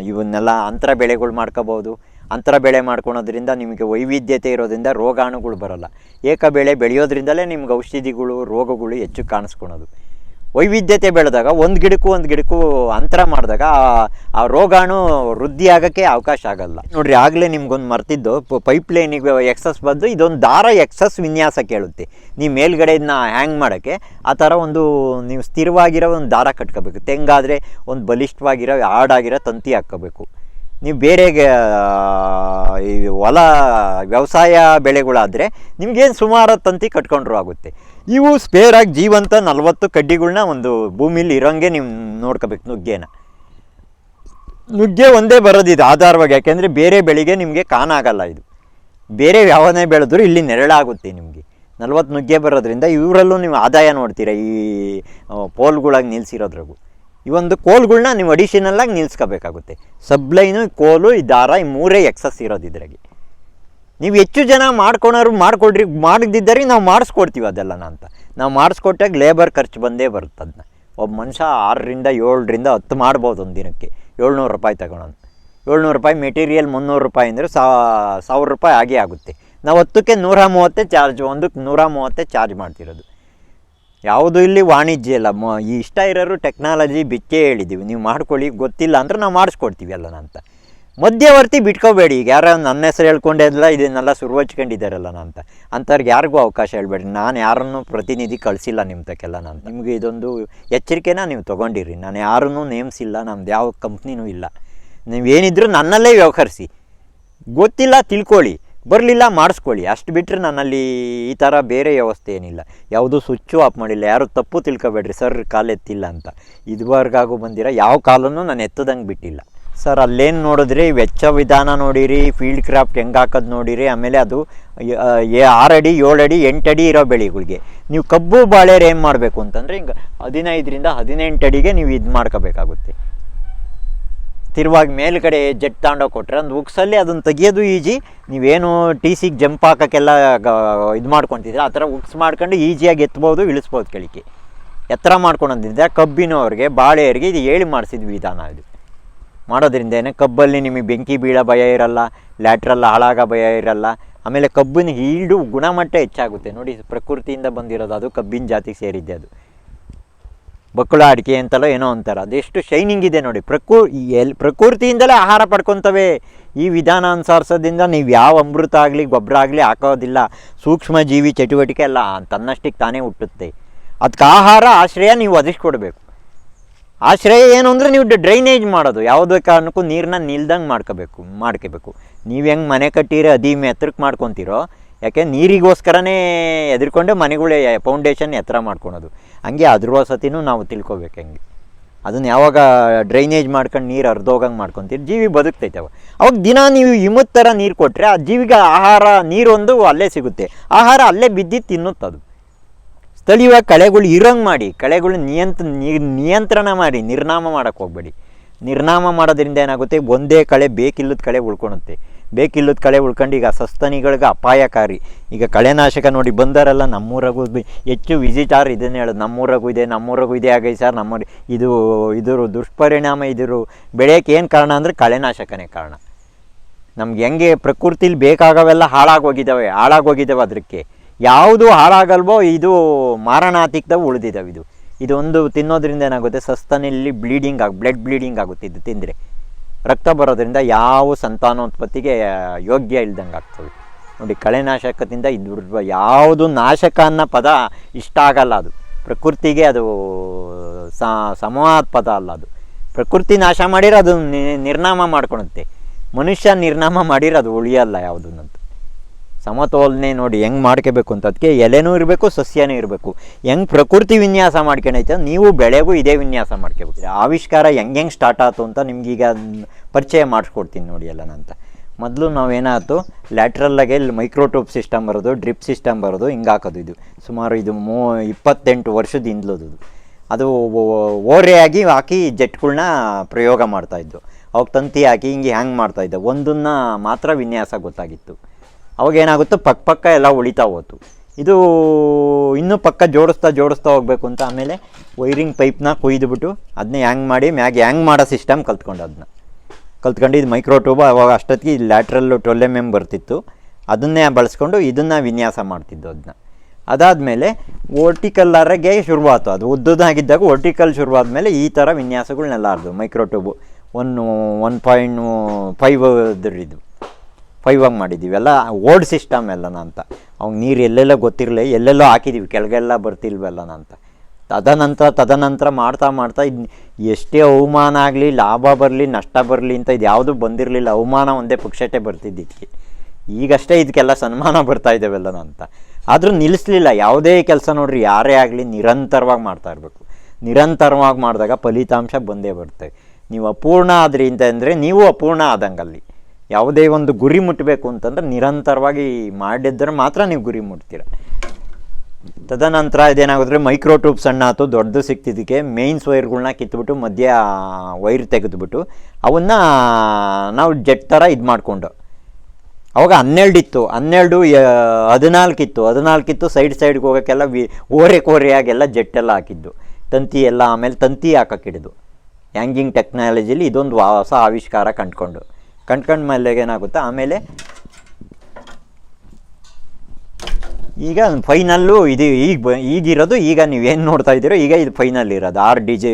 ಇವನ್ನೆಲ್ಲ ಅಂತರ ಬೆಳೆಗಳು ಮಾಡ್ಕೋಬೋದು ಅಂತರ ಬೆಳೆ ಮಾಡ್ಕೊಳೋದ್ರಿಂದ ನಿಮಗೆ ವೈವಿಧ್ಯತೆ ಇರೋದ್ರಿಂದ ರೋಗಾಣುಗಳು ಬರೋಲ್ಲ. ಏಕ ಬೆಳೆ ಬೆಳೆಯೋದ್ರಿಂದಲೇ ನಿಮ್ಗೆ ಔಷಧಿಗಳು, ರೋಗಗಳು ಹೆಚ್ಚು ಕಾಣಿಸ್ಕೊಳೋದು. ವೈವಿಧ್ಯತೆ ಬೆಳೆದಾಗ ಒಂದು ಗಿಡಕ್ಕೂ ಒಂದು ಗಿಡಕ್ಕೂ ಅಂತರ ಮಾಡಿದಾಗ ಆ- ರೋಗಾಣು ವೃದ್ಧಿ ಆಗೋಕ್ಕೆ ಅವಕಾಶ ಆಗಲ್ಲ. ನೋಡಿರಿ, ಆಗಲೇ ನಿಮ್ಗೊಂದು ಮರ್ತಿದ್ದು ಪೈಪ್ ಲೈನಿಗೆ ಎಕ್ಸಸ್ ಬಂದು ಇದೊಂದು ದಾರ ಎಕ್ಸಸ್ ವಿನ್ಯಾಸ ಕೇಳುತ್ತೆ. ನೀವು ಮೇಲ್ಗಡೆ ಇದನ್ನ ಹ್ಯಾಂಗ್ ಮಾಡೋಕ್ಕೆ ಆ ಥರ ಒಂದು ನೀವು ಸ್ಥಿರವಾಗಿರೋ ಒಂದು ದಾರ ಕಟ್ಕೋಬೇಕು. ತೆಂಗಾದರೆ ಒಂದು ಬಲಿಷ್ಠವಾಗಿರೋ ಹಾಡಾಗಿರೋ ತಂತಿ ಹಾಕ್ಕೋಬೇಕು. ನೀವು ಬೇರೆ ಈ ಹೊಲ ವ್ಯವಸಾಯ ಬೆಳೆಗಳಾದರೆ ನಿಮಗೇನು ಸುಮಾರು ತಂತಿ ಕಟ್ಕೊಂಡ್ರು ಆಗುತ್ತೆ. ಇವು ಸ್ಪೇರಾಗಿ ಜೀವಂತ ನಲವತ್ತು ಕಡ್ಡಿಗಳನ್ನ ಒಂದು ಭೂಮಿಲಿ ಇರೋಂಗೆ ನೀವು ನೋಡ್ಕೋಬೇಕು ನುಗ್ಗೆನ. ನುಗ್ಗೆ ಒಂದೇ ಬರೋದಿದೆ ಆಧಾರವಾಗಿ, ಯಾಕೆಂದರೆ ಬೇರೆ ಬೆಳೆಗೆ ನಿಮಗೆ ಕಾಣಾಗಲ್ಲ ಇದು. ಬೇರೆ ಯಾವನೇ ಬೆಳೆದ್ರು ಇಲ್ಲಿ ನೆರಳಾಗುತ್ತೆ ನಿಮಗೆ. ನಲವತ್ತು ನುಗ್ಗೆ ಬರೋದ್ರಿಂದ ಇವರಲ್ಲೂ ನೀವು ಆದಾಯ ನೋಡ್ತೀರ ಈ ಪೋಲ್ಗಳಾಗಿ ನಿಲ್ಸಿರೋದ್ರಾಗು. ಈ ಒಂದು ಕೋಲ್ಗಳನ್ನ ನೀವು ಅಡಿಷನಲ್ಲಾಗಿ ನಿಲ್ಸ್ಕೋಬೇಕಾಗುತ್ತೆ. ಸಬ್ಲೈನು, ಕೋಲು, ಈ ದಾರ, ಈ ಮೂರೇ ಎಕ್ಸಸ್ ಇರೋದು ನೀವು ಹೆಚ್ಚು ಜನ ಮಾಡ್ಕೊಳೋರು ಮಾಡ್ಕೊಡ್ರಿ, ಮಾಡದಿದ್ದರೆ ನಾವು ಮಾಡಿಸ್ಕೊಡ್ತೀವಿ ಅದೆಲ್ಲನ ಅಂತ ನಾವು ಮಾಡಿಸ್ಕೊಟ್ಟಾಗ ಲೇಬರ್ ಖರ್ಚು ಬಂದೇ ಬರುತ್ತೆ ಅದನ್ನ ಒಬ್ಬ ಮನುಷ್ಯ ಆರರಿಂದ ಏಳರಿಂದ ಹತ್ತು ಮಾಡ್ಬೋದು ಒಂದು ದಿನಕ್ಕೆ. ಏಳ್ನೂರು ರೂಪಾಯಿ ತಗೊಳೋಣ ಏಳ್ನೂರು ರೂಪಾಯಿ ಮೆಟೀರಿಯಲ್ ಮುನ್ನೂರು ರೂಪಾಯಿ ಅಂದರೆ ಸಾವಿರ ರೂಪಾಯಿ ಆಗೇ ಆಗುತ್ತೆ. ನಾವು ಹತ್ತಕ್ಕೆ ನೂರ ಮೂವತ್ತೇ ಚಾರ್ಜ್ ಒಂದಕ್ಕೆ ನೂರ ಮೂವತ್ತೇ ಚಾರ್ಜ್ ಮಾಡ್ತಿರೋದು. ಯಾವುದು ಇಲ್ಲಿ ವಾಣಿಜ್ಯ ಇಲ್ಲ. ಮ ಇಷ್ಟ ಇರೋರು ಟೆಕ್ನಾಲಜಿ ಬಿಚ್ಚೇ ಹೇಳಿದ್ದೀವಿ ನೀವು ಮಾಡ್ಕೊಳ್ಳಿ. ಗೊತ್ತಿಲ್ಲ ಅಂದ್ರೆ ನಾವು ಮಾಡಿಸ್ಕೊಡ್ತೀವಿ ಎಲ್ಲನ ಅಂತ ಮಧ್ಯವರ್ತಿ ಬಿಟ್ಕೋಬೇಡಿ. ಈಗ ಯಾರೋ ನನ್ನ ಹೆಸರು ಹೇಳ್ಕೊಂಡೆಲ್ಲ ಇದನ್ನೆಲ್ಲ ಶುರು ಹಚ್ಕೊಂಡಿದ್ದಾರಲ್ಲ ಅಂತ ಅಂಥವ್ರಿಗೆ ಯಾರಿಗೂ ಅವಕಾಶ ಹೇಳ್ಬೇಡಿ. ನಾನು ಯಾರನ್ನೂ ಪ್ರತಿನಿಧಿ ಕಳಿಸಿಲ್ಲ ನಿಮ್ಮ ತಕ್ಕೆಲ್ಲ ನಾನು ನಿಮಗೆ ಇದೊಂದು ಎಚ್ಚರಿಕೆನ ನೀವು ತೊಗೊಂಡಿರಿ. ನಾನು ಯಾರನ್ನೂ ನೇಮಿಸಿಲ್ಲ ನಮ್ದು ಯಾವ ಕಂಪ್ನಿನೂ ಇಲ್ಲ. ನೀವು ಏನಿದ್ರೂ ನನ್ನಲ್ಲೇ ವ್ಯವಹರಿಸಿ. ಗೊತ್ತಿಲ್ಲ ತಿಳ್ಕೊಳ್ಳಿ. ಬರಲಿಲ್ಲ, ಮಾಡಿಸ್ಕೊಳ್ಳಿ. ಅಷ್ಟು ಬಿಟ್ಟರೆ ನನ್ನಲ್ಲಿ ಈ ಥರ ಬೇರೆ ವ್ಯವಸ್ಥೆ ಏನಿಲ್ಲ. ಯಾವುದೂ ಸ್ವಿಚ್ಚು ಆಫ್ ಮಾಡಿಲ್ಲ. ಯಾರು ತಪ್ಪು ತಿಳ್ಕೊಬೇಡ್ರಿ. ಸರ್, ಕಾಲು ಎತ್ತಿಲ್ಲ ಅಂತ. ಇದುವರೆಗಾಗೂ ಬಂದಿರ, ಯಾವ ಕಾಲನ್ನು ನಾನು ಎತ್ತದಂಗೆ ಬಿಟ್ಟಿಲ್ಲ. ಸರ್, ಅಲ್ಲೇನು ನೋಡಿದ್ರಿ? ವೆಚ್ಚ ವಿಧಾನ ನೋಡಿರಿ ಫೀಲ್ಡ್ ಕ್ರಾಫ್ಟ್ ಹೆಂಗೆ ಹಾಕೋದು ನೋಡಿರಿ? ಆಮೇಲೆ ಅದು ಆರು ಅಡಿ, ಏಳು ಅಡಿ, ಎಂಟು ಅಡಿ ಇರೋ ಬೆಳೆಗಳಿಗೆ. ನೀವು ಕಬ್ಬು ಬಾಳೆರು ಏನು ಮಾಡಬೇಕು ಅಂತಂದರೆ, ಹಿಂಗೆ ಹದಿನೈದರಿಂದ ಹದಿನೆಂಟು ಅಡಿಗೆ ನೀವು ಇದು ಮಾಡ್ಕೋಬೇಕಾಗುತ್ತೆ. ಸ್ಥಿರವಾಗಿ ಮೇಲುಗಡೆ ಜೆಟ್ ತಗೊಂಡೋಗಿ ಕೊಟ್ಟರೆ ಒಂದು ಉಕ್ಸಲ್ಲಿ ಅದನ್ನು ತೆಗೆಯೋದು ಈಜಿ ನೀವೇನು ಟಿ ಸಿಗೆ ಜಂಪ್ ಹಾಕೋಕ್ಕೆಲ್ಲ ಇದು ಮಾಡ್ಕೊತಿದ್ರೆ ಆ ಥರ ಉಕ್ಸ್ ಮಾಡ್ಕೊಂಡು ಈಜಿಯಾಗಿ ಎತ್ಬೋದು, ಇಳಿಸ್ಬೋದು ಕೆಳಕ್ಕೆ. ಎತ್ತರ ಮಾಡ್ಕೊಳೋದ್ರಿಂದ ಕಬ್ಬಿನವ್ರಿಗೆ ಬಾಳೆಯರಿಗೆ ಇದು ಹೇಳಿ ಮಾಡಿಸಿದ ವಿಧಾನ ಇದು. ಮಾಡೋದ್ರಿಂದ ಏನೇ? ಕಬ್ಬಲ್ಲಿ ನಿಮಗೆ ಬೆಂಕಿ ಬೀಳೋ ಭಯ ಇರಲ್ಲ ಲ್ಯಾಟ್ರಲ್ಲ ಹಾಳಾಗೋ ಭಯ ಇರಲ್ಲ. ಆಮೇಲೆ ಕಬ್ಬಿನ ಈಲ್ಡು ಗುಣಮಟ್ಟ ಹೆಚ್ಚಾಗುತ್ತೆ. ನೋಡಿ, ಪ್ರಕೃತಿಯಿಂದ ಬಂದಿರೋದು ಅದು, ಕಬ್ಬಿನ ಜಾತಿಗೆ ಸೇರಿದ್ದೆ ಅದು. ಬಕ್ಕುಳ ಅಡಿಕೆ ಅಂತಲೋ ಏನೋ ಅಂತಾರೆ. ಅದೆಷ್ಟು ಶೈನಿಂಗ್ ಇದೆ ನೋಡಿ. ಪ್ರಕೃ ಎಲ್, ಪ್ರಕೃತಿಯಿಂದಲೇ ಆಹಾರ ಪಡ್ಕೊತವೆ. ಈ ವಿಧಾನ ಅನುಸರಿಸೋದ್ರಿಂದ ನೀವು ಯಾವ ಅಮೃತ ಆಗಲಿ ಗೊಬ್ಬರ ಆಗಲಿ ಹಾಕೋದಿಲ್ಲ. ಸೂಕ್ಷ್ಮ ಜೀವಿ ಚಟುವಟಿಕೆ ಎಲ್ಲ ತನ್ನಷ್ಟಕ್ಕೆ ತಾನೇ ಹುಟ್ಟುತ್ತೆ. ಅದಕ್ಕೆ ಆಹಾರ, ಆಶ್ರಯ ನೀವು ಒದಗಿಸ್ಕೊಡ್ಬೇಕು. ಆಶ್ರಯ ಏನು ಅಂದರೆ ನೀವು ಡ್ರೈನೇಜ್ ಮಾಡೋದು. ಯಾವುದೇ ಕಾರಣಕ್ಕೂ ನೀರನ್ನ ನಿಲ್ದಂಗೆ ಮಾಡ್ಕೋಬೇಕು ಮಾಡ್ಕೋಬೇಕು. ನೀವು ಹೆಂಗೆ ಮನೆ ಕಟ್ಟಿರೋ ಅದೀಮೆ ಎತ್ತರಕ್ಕೆ ಮಾಡ್ಕೊತೀರೋ ಯಾಕೆ ನೀರಿಗೋಸ್ಕರನೇ ಎದುರ್ಕೊಂಡೆ ಮನೆಗಳೇ ಫೌಂಡೇಶನ್ ಎತ್ತರ ಮಾಡ್ಕೊಳೋದು. ಹಂಗೆ ಅದ್ರ ವಸತಿನೂ ನಾವು ತಿಳ್ಕೊಬೇಕು ಹೆಂಗೆ. ಅದನ್ನು ಯಾವಾಗ ಡ್ರೈನೇಜ್ ಮಾಡ್ಕೊಂಡು ನೀರು ಹರಿದೋಗಂಗೆ ಮಾಡ್ಕೊತೀರಿ, ಜೀವಿ ಬದುಕ್ತೈತೆ ಅವಾಗ. ಅವಾಗ ದಿನ ನೀವು ಹಿಮದ ಥರ ನೀರು ಕೊಟ್ಟರೆ ಆ ಜೀವಿಗೆ ಆಹಾರ, ನೀರೊಂದು ಅಲ್ಲೇ ಸಿಗುತ್ತೆ. ಆಹಾರ ಅಲ್ಲೇ ಬಿದ್ದು ತಿನ್ನುತ್ತದು ಸ್ಥಳೀಯವಾಗಿ ಕಳೆಗಳು ಇರೋಂಗೆ ಮಾಡಿ, ಕಳೆಗಳು ನಿಯಂತ್ರ ನಿಯಂತ್ರಣ ಮಾಡಿ, ನಿರ್ನಾಮ ಮಾಡೋಕ್ಕೆ ಹೋಗಬೇಡಿ. ನಿರ್ನಾಮ ಮಾಡೋದ್ರಿಂದ ಏನಾಗುತ್ತೆ? ಒಂದೇ ಕಳೆ ಬೇಕಿಲ್ಲದ ಕಳೆ ಉಳ್ಕೊಳುತ್ತೆ ಬೇಕಿಲ್ಲದ ಕಳೆ ಉಳ್ಕೊಂಡು ಈಗ ಸಸ್ತನಿಗಳಿಗೆ ಅಪಾಯಕಾರಿ. ಈಗ ಕಳೆನಾಶಕ ನೋಡಿ ಬಂದಾರಲ್ಲ ನಮ್ಮೂರಾಗೂ ಹೆಚ್ಚು ವಿಸಿಟಾರ್ ಇದನ್ನು ಹೇಳೋದು. ನಮ್ಮೂರಾಗೂ ಇದೆ ನಮ್ಮೂರಾಗೂ ಇದೆ ಆಗೈತೆ ಸರ್ ನಮ್ಮ ಇದು, ಇದ್ರ ದುಷ್ಪರಿಣಾಮ, ಇದ್ರು ಬೆಳೆಯೋಕೆ ಏನು ಕಾರಣ ಅಂದರೆ ಕಳೆನಾಶಕನೇ ಕಾರಣ. ನಮ್ಗೆ ಹೆಂಗೆ ಪ್ರಕೃತಿಲಿ ಬೇಕಾಗವೆಲ್ಲ ಹಾಳಾಗೋಗಿದ್ದಾವೆ ಹಾಳಾಗೋಗಿದ್ದಾವೆ ಅದಕ್ಕೆ ಯಾವುದು ಹಾಳಾಗಲ್ವೋ ಇದು ಮಾರಣಾತಿಕ್ದವು ಉಳಿದಿದ್ದಾವೆ ಇದು. ಇದೊಂದು ತಿನ್ನೋದ್ರಿಂದ ಏನಾಗುತ್ತೆ? ಸಸ್ತನಲ್ಲಿ ಬ್ಲೀಡಿಂಗ್ ಆಗಿ ಬ್ಲಡ್ ಬ್ಲೀಡಿಂಗ್ ಆಗುತ್ತೆ ಇದು ತಿಂದರೆ. ರಕ್ತ ಬರೋದ್ರಿಂದ ಯಾವ ಸಂತಾನೋತ್ಪತ್ತಿಗೆ ಯೋಗ್ಯ ಇಲ್ದಂಗೆ ಆಗ್ತದೆ. ನೋಡಿ ಕಳೆನಾಶಕದಿಂದ ಇದು ಯಾವುದು ನಾಶಕ ಅನ್ನೋ ಪದ ಇಷ್ಟ ಆಗಲ್ಲ ಅದು. ಪ್ರಕೃತಿಗೆ ಅದು ಸಮವಾದ ಪದ ಅಲ್ಲ ಅದು. ಪ್ರಕೃತಿ ನಾಶ ಮಾಡಿರೋ ಅದು ನಿರ್ನಾಮ ಮಾಡ್ಕೊಳುತ್ತೆ. ಮನುಷ್ಯ ನಿರ್ನಾಮ ಮಾಡಿರೋ ಅದು ಉಳಿಯಲ್ಲ ಯಾವುದನ್ನಂತ. ಸಮತೋಲನೆ ನೋಡಿ ಹೆಂಗೆ ಮಾಡ್ಕೋಬೇಕು ಅಂತ. ಅದಕ್ಕೆ ಎಲೆನೂ ಇರಬೇಕು, ಸಸ್ಯನೂ ಇರಬೇಕು. ಹೆಂಗೆ ಪ್ರಕೃತಿ ವಿನ್ಯಾಸ ಮಾಡ್ಕೊಂಡೈತೆ ನೀವು ಬೆಳೆಗೂ ಇದೇ ವಿನ್ಯಾಸ ಮಾಡ್ಕೋಬೇಕು. ಆವಿಷ್ಕಾರ ಹೆಂಗೆ ಹೆಂಗೆ ಸ್ಟಾರ್ಟ್ ಆಯಿತು ಅಂತ ನಿಮ್ಗೀಗ ಪರಿಚಯ ಮಾಡಿಸ್ಕೊಡ್ತೀನಿ ನೋಡಿ ಎಲ್ಲನಂತ ಮೊದಲು ನಾವೇನಾಯ್ತು ಲ್ಯಾಟ್ರಲ್ಲಾಗೆ ಇಲ್ಲಿ ಮೈಕ್ರೋಟೋಪ್ ಸಿಸ್ಟಮ್ ಬರೋದು ಡ್ರಿಪ್ ಸಿಸ್ಟಮ್ ಬರೋದು, ಹಿಂಗೆ ಹಾಕೋದು ಇದು. ಸುಮಾರು ಇದು ಮೂ, ಇಪ್ಪತ್ತೆಂಟು ಇದು. ಅದು ಓರೆಯಾಗಿ ಹಾಕಿ ಜೆಟ್ಗಳ್ನ ಪ್ರಯೋಗ ಮಾಡ್ತಾಯಿದ್ದು ಅವಾಗ ತಂತಿ ಹಾಕಿ ಹಿಂಗೆ ಹ್ಯಾಂಗ್ ಮಾಡ್ತಾಯಿದ್ದೆ ಒಂದನ್ನು ಮಾತ್ರ ವಿನ್ಯಾಸ ಗೊತ್ತಾಗಿತ್ತು. ಅವಾಗ ಏನಾಗುತ್ತೋ? ಪಕ್ಕ ಪಕ್ಕ ಎಲ್ಲ ಉಳಿತಾ ಹೋಯ್ತು ಇದು ಇನ್ನೂ ಪಕ್ಕ ಜೋಡಿಸ್ತಾ ಜೋಡಿಸ್ತಾ ಹೋಗಬೇಕು ಅಂತ ಆಮೇಲೆ ವೈರಿಂಗ್ ಪೈಪ್ನ ಕುಯ್ದುಬಿಟ್ಟು ಅದನ್ನೇ ಹ್ಯಾಂಗ್ ಮಾಡಿ, ಮ್ಯಾಗೆ ಹ್ಯಾಂಗ್ ಮಾಡೋ ಸಿಸ್ಟಮ್ ಕಲ್ತ್ಕೊಂಡು ಅದನ್ನ ಕಲ್ತ್ಕೊಂಡು ಇದು ಮೈಕ್ರೋ ಟ್ಯೂಬ್ ಅವಾಗ ಅಷ್ಟೊತ್ತಿಗೆ ಲ್ಯಾಟ್ರಲ್ಲು ಟೊಲ್ಲೆ ಎಂ ಬರ್ತಿತ್ತು. ಅದನ್ನೇ ಬಳಸ್ಕೊಂಡು ಇದನ್ನು ವಿನ್ಯಾಸ ಮಾಡ್ತಿದ್ದು ಅದನ್ನ ಅದಾದಮೇಲೆ ವರ್ಟಿಕಲ್ಲರಿಗೆ ಶುರುವಾಯ್ತು ಅದು ಉದ್ದದಾಗಿದ್ದಾಗ ವರ್ಟಿಕಲ್ ಶುರುವಾದ್ಮೇಲೆ ಈ ಥರ ವಿನ್ಯಾಸಗಳನ್ನೆಲ್ಲ ಆಡ್ದು. Micro tube one one point five ಇದು ಫೈವ್ ಆಗಿ ಮಾಡಿದ್ದೀವಿ. ಎಲ್ಲ ಓಲ್ಡ್ ಸಿಸ್ಟಮ್ ಎಲ್ಲನ ಅಂತ. ಅವ್ನು ನೀರು ಎಲ್ಲೆಲ್ಲ ಗೊತ್ತಿರಲಿ, ಎಲ್ಲೆಲ್ಲೋ ಹಾಕಿದ್ದೀವಿ ಕೆಳಗೆಲ್ಲ ಬರ್ತಿಲ್ವಲ್ಲನ ಅಂತ. ತದನಂತರ ತದನಂತರ ಮಾಡ್ತಾ ಮಾಡ್ತಾ ಇದು ಎಷ್ಟೇ ಅವಮಾನ ಆಗಲಿ, ಲಾಭ ಬರಲಿ, ನಷ್ಟ ಬರಲಿ ಅಂತ ಇದು ಯಾವುದೂ ಬಂದಿರಲಿಲ್ಲ. ಅವಮಾನ ಒಂದೇ ಪುಕ್ಷಟೆ ಬರ್ತಿದ್ದಿದ್ದಕ್ಕೆ ಈಗಷ್ಟೇ ಇದಕ್ಕೆಲ್ಲ ಸನ್ಮಾನ ಬರ್ತಾ ಇದ್ದಾವೆಲ್ಲನ ಅಂತ. ಆದರೂ ನಿಲ್ಲಿಸಲಿಲ್ಲ ಯಾವುದೇ ಕೆಲಸ ನೋಡ್ರಿ, ಯಾರೇ ಆಗಲಿ ನಿರಂತರವಾಗಿ ಮಾಡ್ತಾ ಇರಬೇಕು. ನಿರಂತರವಾಗಿ ಮಾಡಿದಾಗ ಫಲಿತಾಂಶ ಬಂದೇ ಬರ್ತವೆ ನೀವು ಅಪೂರ್ಣ ಆದ್ರಿ ಅಂತಂದರೆ ನೀವು ಅಪೂರ್ಣ ಆದಂಗಲ್ಲಿ. ಯಾವುದೇ ಒಂದು ಗುರಿ ಮುಟ್ಟಬೇಕು ಅಂತಂದ್ರೆ ನಿರಂತರವಾಗಿ ಮಾಡಿದ್ರೆ ಮಾತ್ರ ನೀವು ಗುರಿ ಮುಟ್ತೀರ. ತದನಂತರ ಇದೇನಾಗುತ್ತೆ ಮೈಕ್ರೋ ಟ್ಯೂಬ್ ಸಣ್ಣ ಆಯ್ತು ದೊಡ್ಡದು ಸಿಕ್ತಿದ್ದಕ್ಕೆ ಮೇಯ್ನ್ಸ್ ವೈರ್ಗಳನ್ನ ಕಿತ್ಬಿಟ್ಟು ಮಧ್ಯ ವೈರ್ ತೆಗೆದುಬಿಟ್ಟು ಅವನ್ನ ನಾವು ಜೆಟ್ ಥರ ಇದು ಮಾಡಿಕೊಂಡು. ಅವಾಗ ಹನ್ನೆರಡು ಇತ್ತು. ಹನ್ನೆರಡು ಹದಿನಾಲ್ಕು ಇತ್ತು. ಹದಿನಾಲ್ಕು ಇತ್ತು ಸೈಡ್ ಸೈಡ್ಗೆ ಹೋಗೋಕ್ಕೆಲ್ಲ ವಿ, ಓರೆ ಕೋರೆಯಾಗೆಲ್ಲ ಎಲ್ಲ ಹಾಕಿದ್ದು. ತಂತಿ ಎಲ್ಲ ಆಮೇಲೆ ತಂತಿ ಹಾಕಕ್ಕಿಡಿದು. ಹ್ಯಾಂಗಿಂಗ್ ಟೆಕ್ನಾಲಜಿಲಿ ಇದೊಂದು ಹೊಸ ಆವಿಷ್ಕಾರ ಕಂಡ್ಕೊಂಡು. ಕಂಡ್ಕೊಂಡ ಮೇಲೆ ಏನಾಗುತ್ತೆ? ಆಮೇಲೆ ಈಗ ಫೈನಲ್ಲು ಇದು ಈಗ ಈಗಿರೋದು ಈಗ ನೀವು ಏನು ನೋಡ್ತಾ ಇದ್ದೀರೋ ಈಗ ಇದು ಫೈನಲ್ ಇರೋದು. ಆರು ಡಿ ಜೆ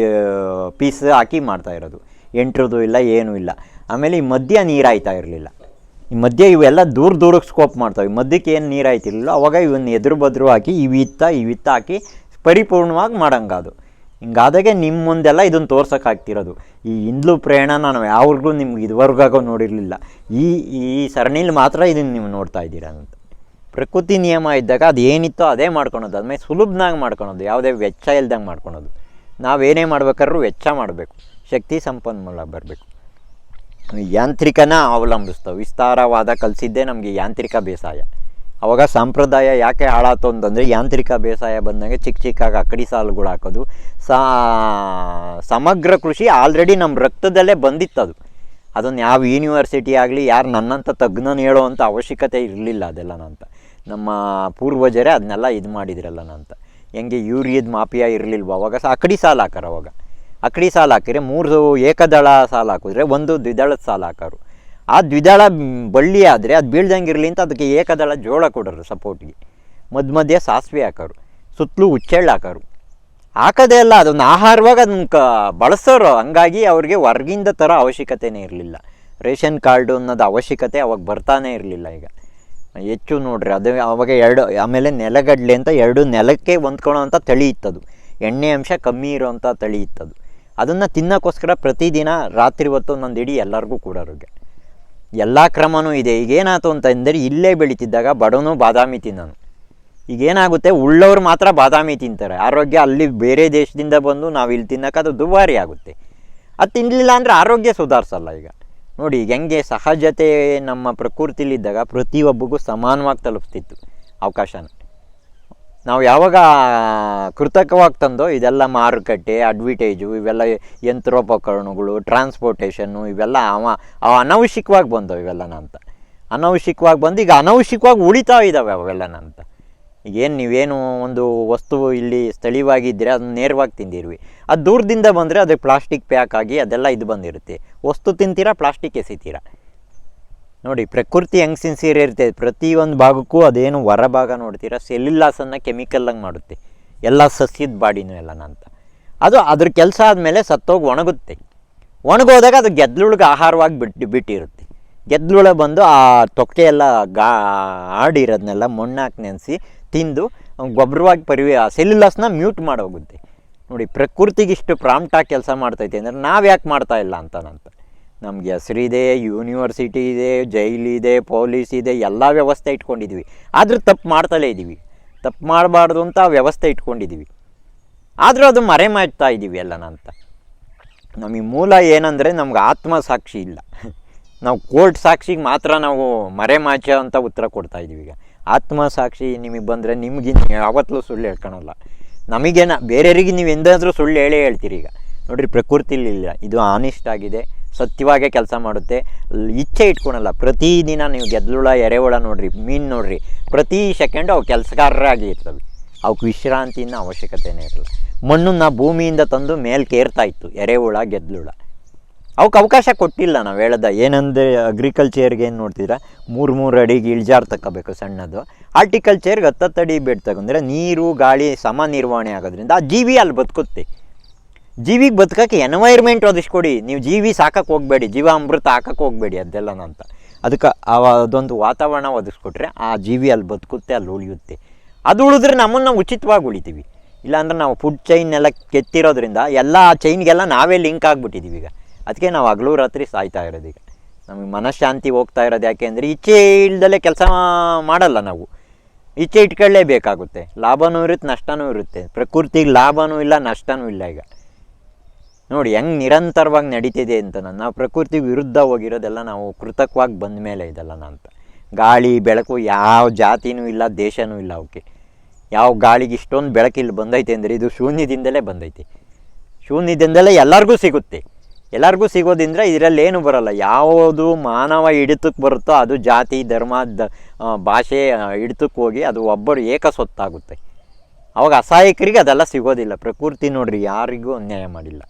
ಪೀಸ್ ಹಾಕಿ ಮಾಡ್ತಾ ಇರೋದು. ಎಂಟ್ರದ್ದು ಇಲ್ಲ, ಏನೂ ಇಲ್ಲ. ಆಮೇಲೆ ಈ ಮಧ್ಯ ನೀರಾಯ್ತಾ ಇರಲಿಲ್ಲ. ಈ ಮಧ್ಯೆ ಇವೆಲ್ಲ ದೂರ ದೂರಕ್ಕೆ ಸ್ಕೋಪ್ ಮಾಡ್ತಾವೆ. ಮಧ್ಯಕ್ಕೆ ಏನು ನೀರು ಆಯ್ತಿರಲಿಲ್ಲ ಅವಾಗ ಇವನ್ನ ಎದುರು ಬದ್ರು ಹಾಕಿ ಇವಿತ್ತ ಇವಿತ್ತ ಹಾಕಿ ಪರಿಪೂರ್ಣವಾಗಿ ಮಾಡಂಗದು. ಹಿಂಗಾದಾಗೆ ನಿಮ್ಮ ಮುಂದೆಲ್ಲ ಇದನ್ನು ತೋರ್ಸೋಕ್ಕಾಗ್ತಿರೋದು ಈ ಹಿಂದ್ಲು ಪ್ರಯಾಣ ನಾನು ಯಾವ್ರಿಗೂ ನಿಮ್ಗೆ ಇದುವರೆಗಾಗೋ ನೋಡಿರಲಿಲ್ಲ. ಈ ಈ ಸರಣಿಲಿ ಮಾತ್ರ ಇದನ್ನು ನೀವು ನೋಡ್ತಾ ಇದ್ದೀರಾ ಅಂತ. ಪ್ರಕೃತಿ ನಿಯಮ ಇದ್ದಾಗ ಅದು ಏನಿತ್ತೋ ಅದೇ ಮಾಡ್ಕೊಳೋದು. ಅದ್ಮೇಲೆ ಸುಲಭನಾಗಿ ಮಾಡ್ಕೊಳೋದು. ಯಾವುದೇ ವೆಚ್ಚ ಇಲ್ದಂಗೆ ಮಾಡ್ಕೊಳೋದು. ನಾವೇನೇ ಮಾಡ್ಬೇಕಾದ್ರೂ ವೆಚ್ಚ ಮಾಡಬೇಕು. ಶಕ್ತಿ ಸಂಪನ್ಮೂಲ ಬರಬೇಕು. ಯಾಂತ್ರಿಕನ ಅವಲಂಬಿಸ್ತವೆ. ವಿಸ್ತಾರವಾದ ಕಲಿಸಿದ್ದೇ ನಮಗೆ ಯಾಂತ್ರಿಕ ಬೇಸಾಯ. ಅವಾಗ ಸಂಪ್ರದಾಯ ಯಾಕೆ ಹಾಳಾತು ಅಂತಂದರೆ ಯಾಂತ್ರಿಕ ಬೇಸಾಯ ಬಂದಾಗ ಚಿಕ್ಕ ಚಿಕ್ಕಾಗಿ ಅಕ್ಕಡಿ ಸಾಲುಗಳು ಹಾಕೋದು. ಸಮಗ್ರ ಕೃಷಿ ಆಲ್ರೆಡಿ ನಮ್ಮ ರಕ್ತದಲ್ಲೇ ಬಂದಿತ್ತದು ಅದನ್ನು ಯಾವ ಯೂನಿವರ್ಸಿಟಿ ಆಗಲಿ, ಯಾರು ನನ್ನಂಥ ತಜ್ಞನ ಹೇಳೋವಂಥ ಅವಶ್ಯಕತೆ ಇರಲಿಲ್ಲ ಅದೆಲ್ಲ ಅಂತ ನಮ್ಮ ಪೂರ್ವಜರೇ ಅದನ್ನೆಲ್ಲ ಇದು ಮಾಡಿದ್ರಲ್ಲ ಅಂತ ಹೆಂಗೆ ಯೂರಿಯದ ಮಾಪಿಯ ಇರಲಿಲ್ವ? ಅವಾಗ ಸಹ ಅಕ್ಕಡಿ ಸಾಲು ಹಾಕಾರ ಅವಾಗ. ಅಕ್ಕಡಿ ಸಾಲು ಹಾಕಿದ್ರೆ ಮೂರು ಏಕದಳ ಸಾಲು ಹಾಕಿದ್ರೆ ಒಂದು ದ್ವಿದಳದ ಸಾಲು ಹಾಕೋರು. ಆ ದ್ವಿದಳ ಬಳ್ಳಿ ಆದರೆ ಅದು ಬೀಳ್ದಂಗೆ ಇರಲಿ ಅಂತ ಅದಕ್ಕೆ ಏಕದಳ ಜೋಳ ಕೊಡೋರು ಸಪೋರ್ಟ್ಗೆ. ಮಧ್ಯ ಮಧ್ಯೆ ಸಾಸಿವೆ ಹಾಕೋರು, ಸುತ್ತಲೂ ಹುಚ್ಚೆಳ್ಳು ಹಾಕೋರು. ಹಾಕೋದೇ ಅಲ್ಲ ಅದೊಂದು ಆಹಾರವಾಗಿ ಅದನ್ನು ಕ ಬಳಸೋರು. ಹಂಗಾಗಿ ಅವ್ರಿಗೆ ಹೊರಗಿಂದ ಥರ ಅವಶ್ಯಕತೆನೇ ಇರಲಿಲ್ಲ. ರೇಷನ್ ಕಾರ್ಡು ಅನ್ನೋದು ಅವಶ್ಯಕತೆ ಅವಾಗ ಬರ್ತಾನೆ ಇರಲಿಲ್ಲ ಈಗ. ಹೆಚ್ಚು ನೋಡ್ರಿ, ಅದು ಅವಾಗ ಎರಡು, ಆಮೇಲೆ ನೆಲಗಡಲೆ ಅಂತ ಎರಡು ನೆಲಕ್ಕೆ ಹೊಂದ್ಕೊಳ್ಳೋ ಅಂಥ ತಳಿ ಇತ್ತದು. ಎಣ್ಣೆ ಅಂಶ ಕಮ್ಮಿ ಇರೋವಂಥ ತಳಿ ಇತ್ತದು. ಅದನ್ನು ತಿನ್ನೋಕ್ಕೋಸ್ಕರ ಪ್ರತಿದಿನ ರಾತ್ರಿ ಹೊತ್ತು ಒಂದೊಂದು ಇಡೀ ಎಲ್ಲರಿಗೂ ಕೊಡೋರಿಗೆ. ಎಲ್ಲ ಕ್ರಮವೂ ಇದೆ. ಈಗೇನಾಯ್ತು ಅಂತಂದರೆ ಇಲ್ಲೇ ಬೆಳೀತಿದ್ದಾಗ ಬಡವನು ಬಾದಾಮಿ ತಿನ್ನೋನು. ಈಗೇನಾಗುತ್ತೆ? ಉಳ್ಳವರು ಮಾತ್ರ ಬಾದಾಮಿ ತಿಂತಾರೆ. ಆರೋಗ್ಯ ಅಲ್ಲಿ ಬೇರೆ ದೇಶದಿಂದ ಬಂದು ನಾವು ಇಲ್ಲಿ ತಿನ್ನೋಕೆ ಅದು ದುಬಾರಿ ಆಗುತ್ತೆ. ಅದು ತಿನ್ನಲಿಲ್ಲ ಅಂದರೆ ಆರೋಗ್ಯ ಸುಧಾರಿಸಲ್ಲ ಈಗ. ನೋಡಿ, ಈಗ ಹೆಂಗೆ ಸಹಜತೆ ನಮ್ಮ ಪ್ರಕೃತಿಲಿದ್ದಾಗ ಪ್ರತಿಯೊಬ್ಬಗೂ ಸಮಾನವಾಗಿ ತಲುಪಿಸ್ತಿತ್ತು ಅವಕಾಶನ. ನಾವು ಯಾವಾಗ ಕೃತಕವಾಗಿ ತಂದೋ ಇದೆಲ್ಲ ಮಾರುಕಟ್ಟೆ ಅಡ್ವಿಟೈಜು ಇವೆಲ್ಲ ಯಂತ್ರೋಪಕರಣಗಳು ಟ್ರಾನ್ಸ್ಪೋರ್ಟೇಷನ್ನು ಇವೆಲ್ಲ ಅವ ಅನವಶ್ಯಕವಾಗಿ ಬಂದವು ಇವೆಲ್ಲನ ಅಂತ ಅನವಶ್ಯಕವಾಗಿ ಬಂದು ಈಗ ಅನವಶ್ಯಕವಾಗಿ ಉಳಿತಾ ಇದ್ದಾವೆ ಅವೆಲ್ಲನ ಅಂತ ಈಗೇನು ನೀವೇನು ಒಂದು ವಸ್ತು ಇಲ್ಲಿ ಸ್ಥಳೀಯವಾಗಿದ್ದರೆ ಅದನ್ನ ನೇರವಾಗಿ ತಿಂದಿರ್ವಿ ಅದು ದೂರದಿಂದ ಬಂದರೆ ಅದಕ್ಕೆ ಪ್ಲಾಸ್ಟಿಕ್ ಪ್ಯಾಕ್ ಆಗಿ ಅದೆಲ್ಲ ಇದು ಬಂದಿರುತ್ತೆ. ವಸ್ತು ತಿಂತೀರಾ ಪ್ಲಾಸ್ಟಿಕ್ ಎಸಿತೀರಾ? ನೋಡಿ, ಪ್ರಕೃತಿ ಹೆಂಗೆ ಸಿನ್ಸಿಯರ್ ಇರುತ್ತೆ, ಪ್ರತಿಯೊಂದು ಭಾಗಕ್ಕೂ ಅದೇನು ಹೊರ ಭಾಗ ನೋಡ್ತೀರಾ ಸೆಲ್ಯುಲಾಸನ್ನು ಕೆಮಿಕಲ್ಲಾಗಿ ಮಾಡುತ್ತೆ. ಎಲ್ಲ ಸಸ್ಯದ ಬಾಡಿನೂ ಎಲ್ಲನ ಅಂತ ಅದು ಅದ್ರ ಕೆಲಸ ಆದಮೇಲೆ ಸತ್ತೋಗಿ ಒಣಗುತ್ತೆ. ಒಣಗೋದಾಗ ಅದು ಗೆದ್ಲುಳಿಗೆ ಆಹಾರವಾಗಿ ಬಿಟ್ಟು ಬಿಟ್ಟಿರುತ್ತೆ. ಗೆದ್ಲುಳ ಬಂದು ಆ ತೊಕ್ಕೆ ಎಲ್ಲ ಗಾ ಆಡಿರೋದನ್ನೆಲ್ಲ ಮಣ್ಣಾಕಿ ನೆನೆಸಿ ತಿಂದು ಗೊಬ್ಬರವಾಗಿ ಪರಿವಿ, ಆ ಸೆಲ್ಯುಲಾಸ್ನ ಮ್ಯೂಟ್ ಮಾಡೋಗುತ್ತೆ. ನೋಡಿ, ಪ್ರಕೃತಿಗಿಷ್ಟು ಪ್ರಾಂಪ್ಟಾಗಿ ಕೆಲಸ ಮಾಡ್ತೈತೆ ಅಂದರೆ ನಾವು ಯಾಕೆ ಮಾಡ್ತಾ ಇಲ್ಲ ಅಂತಾನಂತ ನಮಗೆ ಹೆಸರಿದೆ ಯೂನಿವರ್ಸಿಟಿ ಇದೆ ಜೈಲಿದೆ ಪೊಲೀಸ್ ಇದೆ, ಎಲ್ಲ ವ್ಯವಸ್ಥೆ ಇಟ್ಕೊಂಡಿದ್ದೀವಿ ಆದರೂ ತಪ್ಪು ಮಾಡ್ತಲೇ ಇದ್ದೀವಿ ತಪ್ಪು ಮಾಡಬಾರ್ದು ಅಂತ ವ್ಯವಸ್ಥೆ ಇಟ್ಕೊಂಡಿದ್ದೀವಿ ಆದರೂ ಅದು ಮರೆ ಮಾಡ್ತಾ ಇದ್ದೀವಿ ಎಲ್ಲನ ಅಂತ ನಮಗೆ ಮೂಲ ಏನಂದರೆ ನಮ್ಗೆ ಆತ್ಮ ಸಾಕ್ಷಿ ಇಲ್ಲ. ನಾವು ಕೋರ್ಟ್ ಸಾಕ್ಷಿಗೆ ಮಾತ್ರ ನಾವು ಮರೆ ಅಂತ ಉತ್ತರ ಕೊಡ್ತಾ ಇದ್ದೀವಿ ಈಗ. ಆತ್ಮ ಸಾಕ್ಷಿ ನಿಮಗೆ ಬಂದರೆ ನಿಮಗೆ ಯಾವತ್ತಲೂ ಸುಳ್ಳು ಹೇಳ್ಕೊಳಲ್ಲ. ನಮಗೇನ ಬೇರೆಯವರಿಗೆ ನೀವು ಎಂದಾದರೂ ಸುಳ್ಳು ಹೇಳೇ ಹೇಳ್ತೀರಿ ಈಗ. ನೋಡಿರಿ, ಪ್ರಕೃತಿಲಿಲ್ಲ. ಇದು ಆನೆಸ್ಟ್ ಆಗಿದೆ. ಸತ್ಯವಾಗೇ ಕೆಲಸ ಮಾಡುತ್ತೆ. ಇಚ್ಛೆ ಇಟ್ಕೊಳಲ್ಲ. ಪ್ರತಿದಿನ ನೀವು ಗೆದ್ದಲುಳ ಎರೆಹುಳ ನೋಡ್ರಿ, ಮೀನು ನೋಡ್ರಿ. ಪ್ರತಿ ಸೆಕೆಂಡು ಅವು ಕೆಲಸಗಾರರಾಗಿ ಇರ್ತವೆ. ಅವಕ್ಕೆ ವಿಶ್ರಾಂತಿಯಿಂದ ಅವಶ್ಯಕತೆನೇ ಇರಲ್ಲ. ಮಣ್ಣನ್ನು ಭೂಮಿಯಿಂದ ತಂದು ಮೇಲ್ಕೆ ಏರ್ತಾ ಇತ್ತು, ಎರೆಹುಳ, ಗೆದ್ಲುಳ. ಅವಕ್ಕೆ ಅವಕಾಶ ಕೊಟ್ಟಿಲ್ಲ ನಾವು ಹೇಳ್ದ. ಏನಂದರೆ ಅಗ್ರಿಕಲ್ಚರ್ಗೆ ಏನು ನೋಡ್ತಿದ್ರೆ? ಮೂರು ಮೂರು ಅಡಿಗೆ ಇಳಿಜಾರು ತಗೋಬೇಕು ಸಣ್ಣದು. ಆರ್ಟಿಕಲ್ಚರ್ಗೆ ಹತ್ತತ್ತು ಅಡಿ ಬೆಡ್ ತಗೊಂಡ್ರೆ ನೀರು, ಗಾಳಿ, ಸಮ ನಿರ್ವಹಣೆ ಆಗೋದ್ರಿಂದ ಆ ಜೀವಿ ಅಲ್ಲಿ ಬದುಕುತ್ತೆ. ಜೀವಿಗೆ ಬದುಕಕ್ಕೆ ಎನ್ವೈರ್ಮೆಂಟ್ ಒದಗಿಸ್ಕೊಡಿ ನೀವು ಜೀವಿ ಸಾಕಕ್ಕೆ ಹೋಗಬೇಡಿ, ಜೀವಾಮೃತ ಹಾಕಕ್ಕೆ ಹೋಗಬೇಡಿ ಅದೆಲ್ಲನೂ ಅಂತ. ಅದಕ್ಕೆ ಅದೊಂದು ವಾತಾವರಣ ಒದಗಿಸ್ಕೊಟ್ರೆ ಆ ಜೀವಿ ಅಲ್ಲಿ ಬದುಕುತ್ತೆ, ಅಲ್ಲಿ ಉಳಿಯುತ್ತೆ. ಅದು ಉಳಿದ್ರೆ ನಮ್ಮನ್ನು ಉಚಿತವಾಗಿ ಉಳಿತೀವಿ. ಇಲ್ಲಾಂದ್ರೆ ನಾವು ಫುಡ್ ಚೈನ್ ಎಲ್ಲ ಕೆತ್ತಿರೋದ್ರಿಂದ ಎಲ್ಲ ಆ ಚೈನ್ಗೆಲ್ಲ ನಾವೇ ಲಿಂಕ್ ಆಗಿಬಿಟ್ಟಿದ್ದೀವಿ ಈಗ. ಅದಕ್ಕೆ ನಾವು ಹಗಲು ರಾತ್ರಿ ಸಾಯ್ತಾ ಇರೋದು ಈಗ. ನಮಗೆ ಮನಃಶಾಂತಿ ಹೋಗ್ತಾ ಇರೋದು ಯಾಕೆ ಅಂದರೆ ಇಚ್ಛೆ ಇಲ್ದಲೇ ಕೆಲಸ ಮಾಡಲ್ಲ ನಾವು. ಇಚ್ಛೆ ಇಟ್ಕೊಳ್ಳೇಬೇಕಾಗುತ್ತೆ ಲಾಭನೂ ಇರುತ್ತೆ, ನಷ್ಟನೂ ಇರುತ್ತೆ. ಪ್ರಕೃತಿಗೆ ಲಾಭನೂ ಇಲ್ಲ, ನಷ್ಟನೂ ಇಲ್ಲ ಈಗ. ನೋಡಿ, ಹೆಂಗೆ ನಿರಂತರವಾಗಿ ನಡೀತಿದೆ ಅಂತ ನಾನು ಪ್ರಕೃತಿ ವಿರುದ್ಧ ಹೋಗಿರೋದೆಲ್ಲ ನಾವು ಕೃತಕವಾಗಿ ಬಂದ ಮೇಲೆ ಇದೆಲ್ಲ ಅಂತ. ಗಾಳಿ, ಬೆಳಕು ಯಾವ ಜಾತಿನೂ ಇಲ್ಲ, ದೇಶನೂ ಇಲ್ಲ ಅವಕ್ಕೆ. ಯಾವ ಗಾಳಿಗೆ ಇಷ್ಟೊಂದು ಬೆಳಕಿಲ್ಲಿ ಬಂದೈತೆ ಅಂದರೆ ಇದು ಶೂನ್ಯದಿಂದಲೇ ಬಂದೈತೆ. ಶೂನ್ಯದಿಂದಲೇ ಎಲ್ಲರಿಗೂ ಸಿಗುತ್ತೆ. ಎಲ್ಲರಿಗೂ ಸಿಗೋದ್ರಿಂದ ಇದರಲ್ಲಿ ಏನು ಬರಲ್ಲ. ಯಾವುದು ಮಾನವ ಹಿಡಿತಕ್ಕೆ ಬರುತ್ತೋ ಅದು ಜಾತಿ, ಧರ್ಮ ಭಾಷೆ ಹಿಡಿತಕ್ಕೆ ಹೋಗಿ ಅದು ಒಬ್ಬರು ಏಕ ಸೊತ್ತಾಗುತ್ತೆ ಅವಾಗ ಅಸಹಾಯಕರಿಗೆ ಅದೆಲ್ಲ ಸಿಗೋದಿಲ್ಲ. ಪ್ರಕೃತಿ ನೋಡ್ರಿ, ಯಾರಿಗೂ ಅನ್ಯಾಯ ಮಾಡಿಲ್ಲ.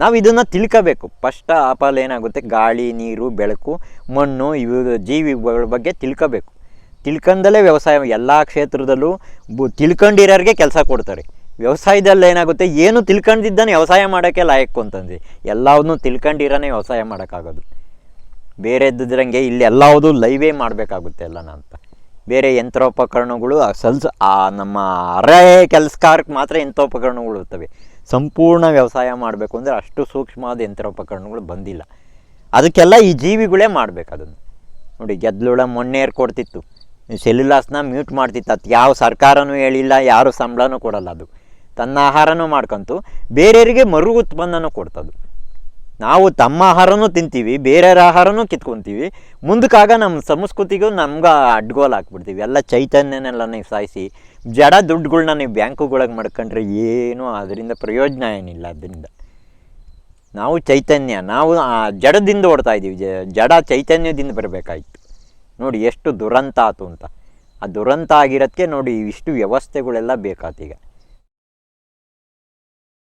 ನಾವು ಇದನ್ನು ತಿಳ್ಕೋಬೇಕು. ಫಸ್ಟ್ ಆಪಲ್ ಏನಾಗುತ್ತೆ? ಗಾಳಿ, ನೀರು, ಬೆಳಕು, ಮಣ್ಣು ಇವು ಜೀವಿಗಳ ಬಗ್ಗೆ ತಿಳ್ಕೋಬೇಕು. ತಿಳ್ಕೊಂಡಲೇ ವ್ಯವಸಾಯ ಎಲ್ಲ ಕ್ಷೇತ್ರದಲ್ಲೂ ಬು ತಿಳ್ಕೊಂಡಿರೋರಿಗೆ ಕೆಲಸ ಕೊಡ್ತಾರೆ. ವ್ಯವಸಾಯದಲ್ಲಿ ಏನಾಗುತ್ತೆ? ಏನು ತಿಳ್ಕೊಂಡಿದ್ದಾನೆ ವ್ಯವಸಾಯ ಮಾಡೋಕ್ಕೆ ಲಾಯಕ್ಕು ಅಂತಂದು ಎಲ್ಲವನ್ನೂ ತಿಳ್ಕೊಂಡಿರೋನೇ ವ್ಯವಸಾಯ ಮಾಡೋಕ್ಕಾಗೋದು. ಬೇರೆದ್ದಂಗೆ ಇಲ್ಲಿ ಎಲ್ಲವುದು ಲೈವೇ ಮಾಡಬೇಕಾಗುತ್ತೆ ಎಲ್ಲನ ಅಂತ ಬೇರೆ ಯಂತ್ರೋಪಕರಣಗಳು ಸಲ್ಸ್, ಆ ನಮ್ಮ ಅರೆ ಕೆಲಸಕಾರಕ್ಕೆ ಮಾತ್ರ ಯಂತ್ರೋಪಕರಣಗಳು ಇರ್ತವೆ. ಸಂಪೂರ್ಣ ವ್ಯವಸಾಯ ಮಾಡಬೇಕು ಅಂದರೆ ಅಷ್ಟು ಸೂಕ್ಷ್ಮವಾದ ಯಂತ್ರೋಪಕರಣಗಳು ಬಂದಿಲ್ಲ. ಅದಕ್ಕೆಲ್ಲ ಈ ಜೀವಿಗಳೇ ಮಾಡಬೇಕು ಅದನ್ನು. ನೋಡಿ, ಗೆದ್ಲುಳ ಮೊನ್ನೇರ್ ಕೊಡ್ತಿತ್ತು. ಸೆಲ್ಯುಲಾಸ್ನ ಮ್ಯೂಟ್ ಮಾಡ್ತಿತ್ತು. ಅದು ಯಾವ ಸರ್ಕಾರನೂ ಹೇಳಿಲ್ಲ, ಯಾರು ಸಂಬಳನೂ ಕೊಡಲ್ಲ ಅದು. ತನ್ನ ಆಹಾರನೂ ಮಾಡ್ಕೊಂತು. ಬೇರೆಯವರಿಗೆ ಮರು ಉತ್ಪನ್ನನೂ ಕೊಡ್ತದು. ನಾವು ತಮ್ಮ ಆಹಾರನೂ ತಿಂತೀವಿ, ಬೇರೆಯವ್ರ ಆಹಾರನೂ ಕಿತ್ಕೊತೀವಿ. ಮುಂದಕ್ಕಾಗ ನಮ್ಮ ಸಂಸ್ಕೃತಿಗೂ ನಮ್ಗೆ ಅಡ್ಗೋಲ್ ಹಾಕ್ಬಿಡ್ತೀವಿ ಎಲ್ಲ ಚೈತನ್ಯನೆಲ್ಲ ನೀವು ಸಾಯಿಸಿ, ಜಡ ದುಡ್ಡುಗಳ್ನ ನೀವು ಬ್ಯಾಂಕುಗಳಿಗೆ ಮಾಡ್ಕೊಂಡ್ರೆ ಏನು ಅದರಿಂದ ಪ್ರಯೋಜನ ಏನಿಲ್ಲ ಅದರಿಂದ. ನಾವು ಚೈತನ್ಯ, ನಾವು ಆ ಜಡದಿಂದ ಓಡ್ತಾ ಇದ್ದೀವಿ. ಜಡ ಚೈತನ್ಯದಿಂದ ಬರಬೇಕಾಯ್ತು. ನೋಡಿ ಎಷ್ಟು ದುರಂತ ಆತು ಅಂತ. ಆ ದುರಂತ ಆಗಿರೋದಕ್ಕೆ ನೋಡಿ ಇಷ್ಟು ವ್ಯವಸ್ಥೆಗಳೆಲ್ಲ ಬೇಕಾತು ಈಗ.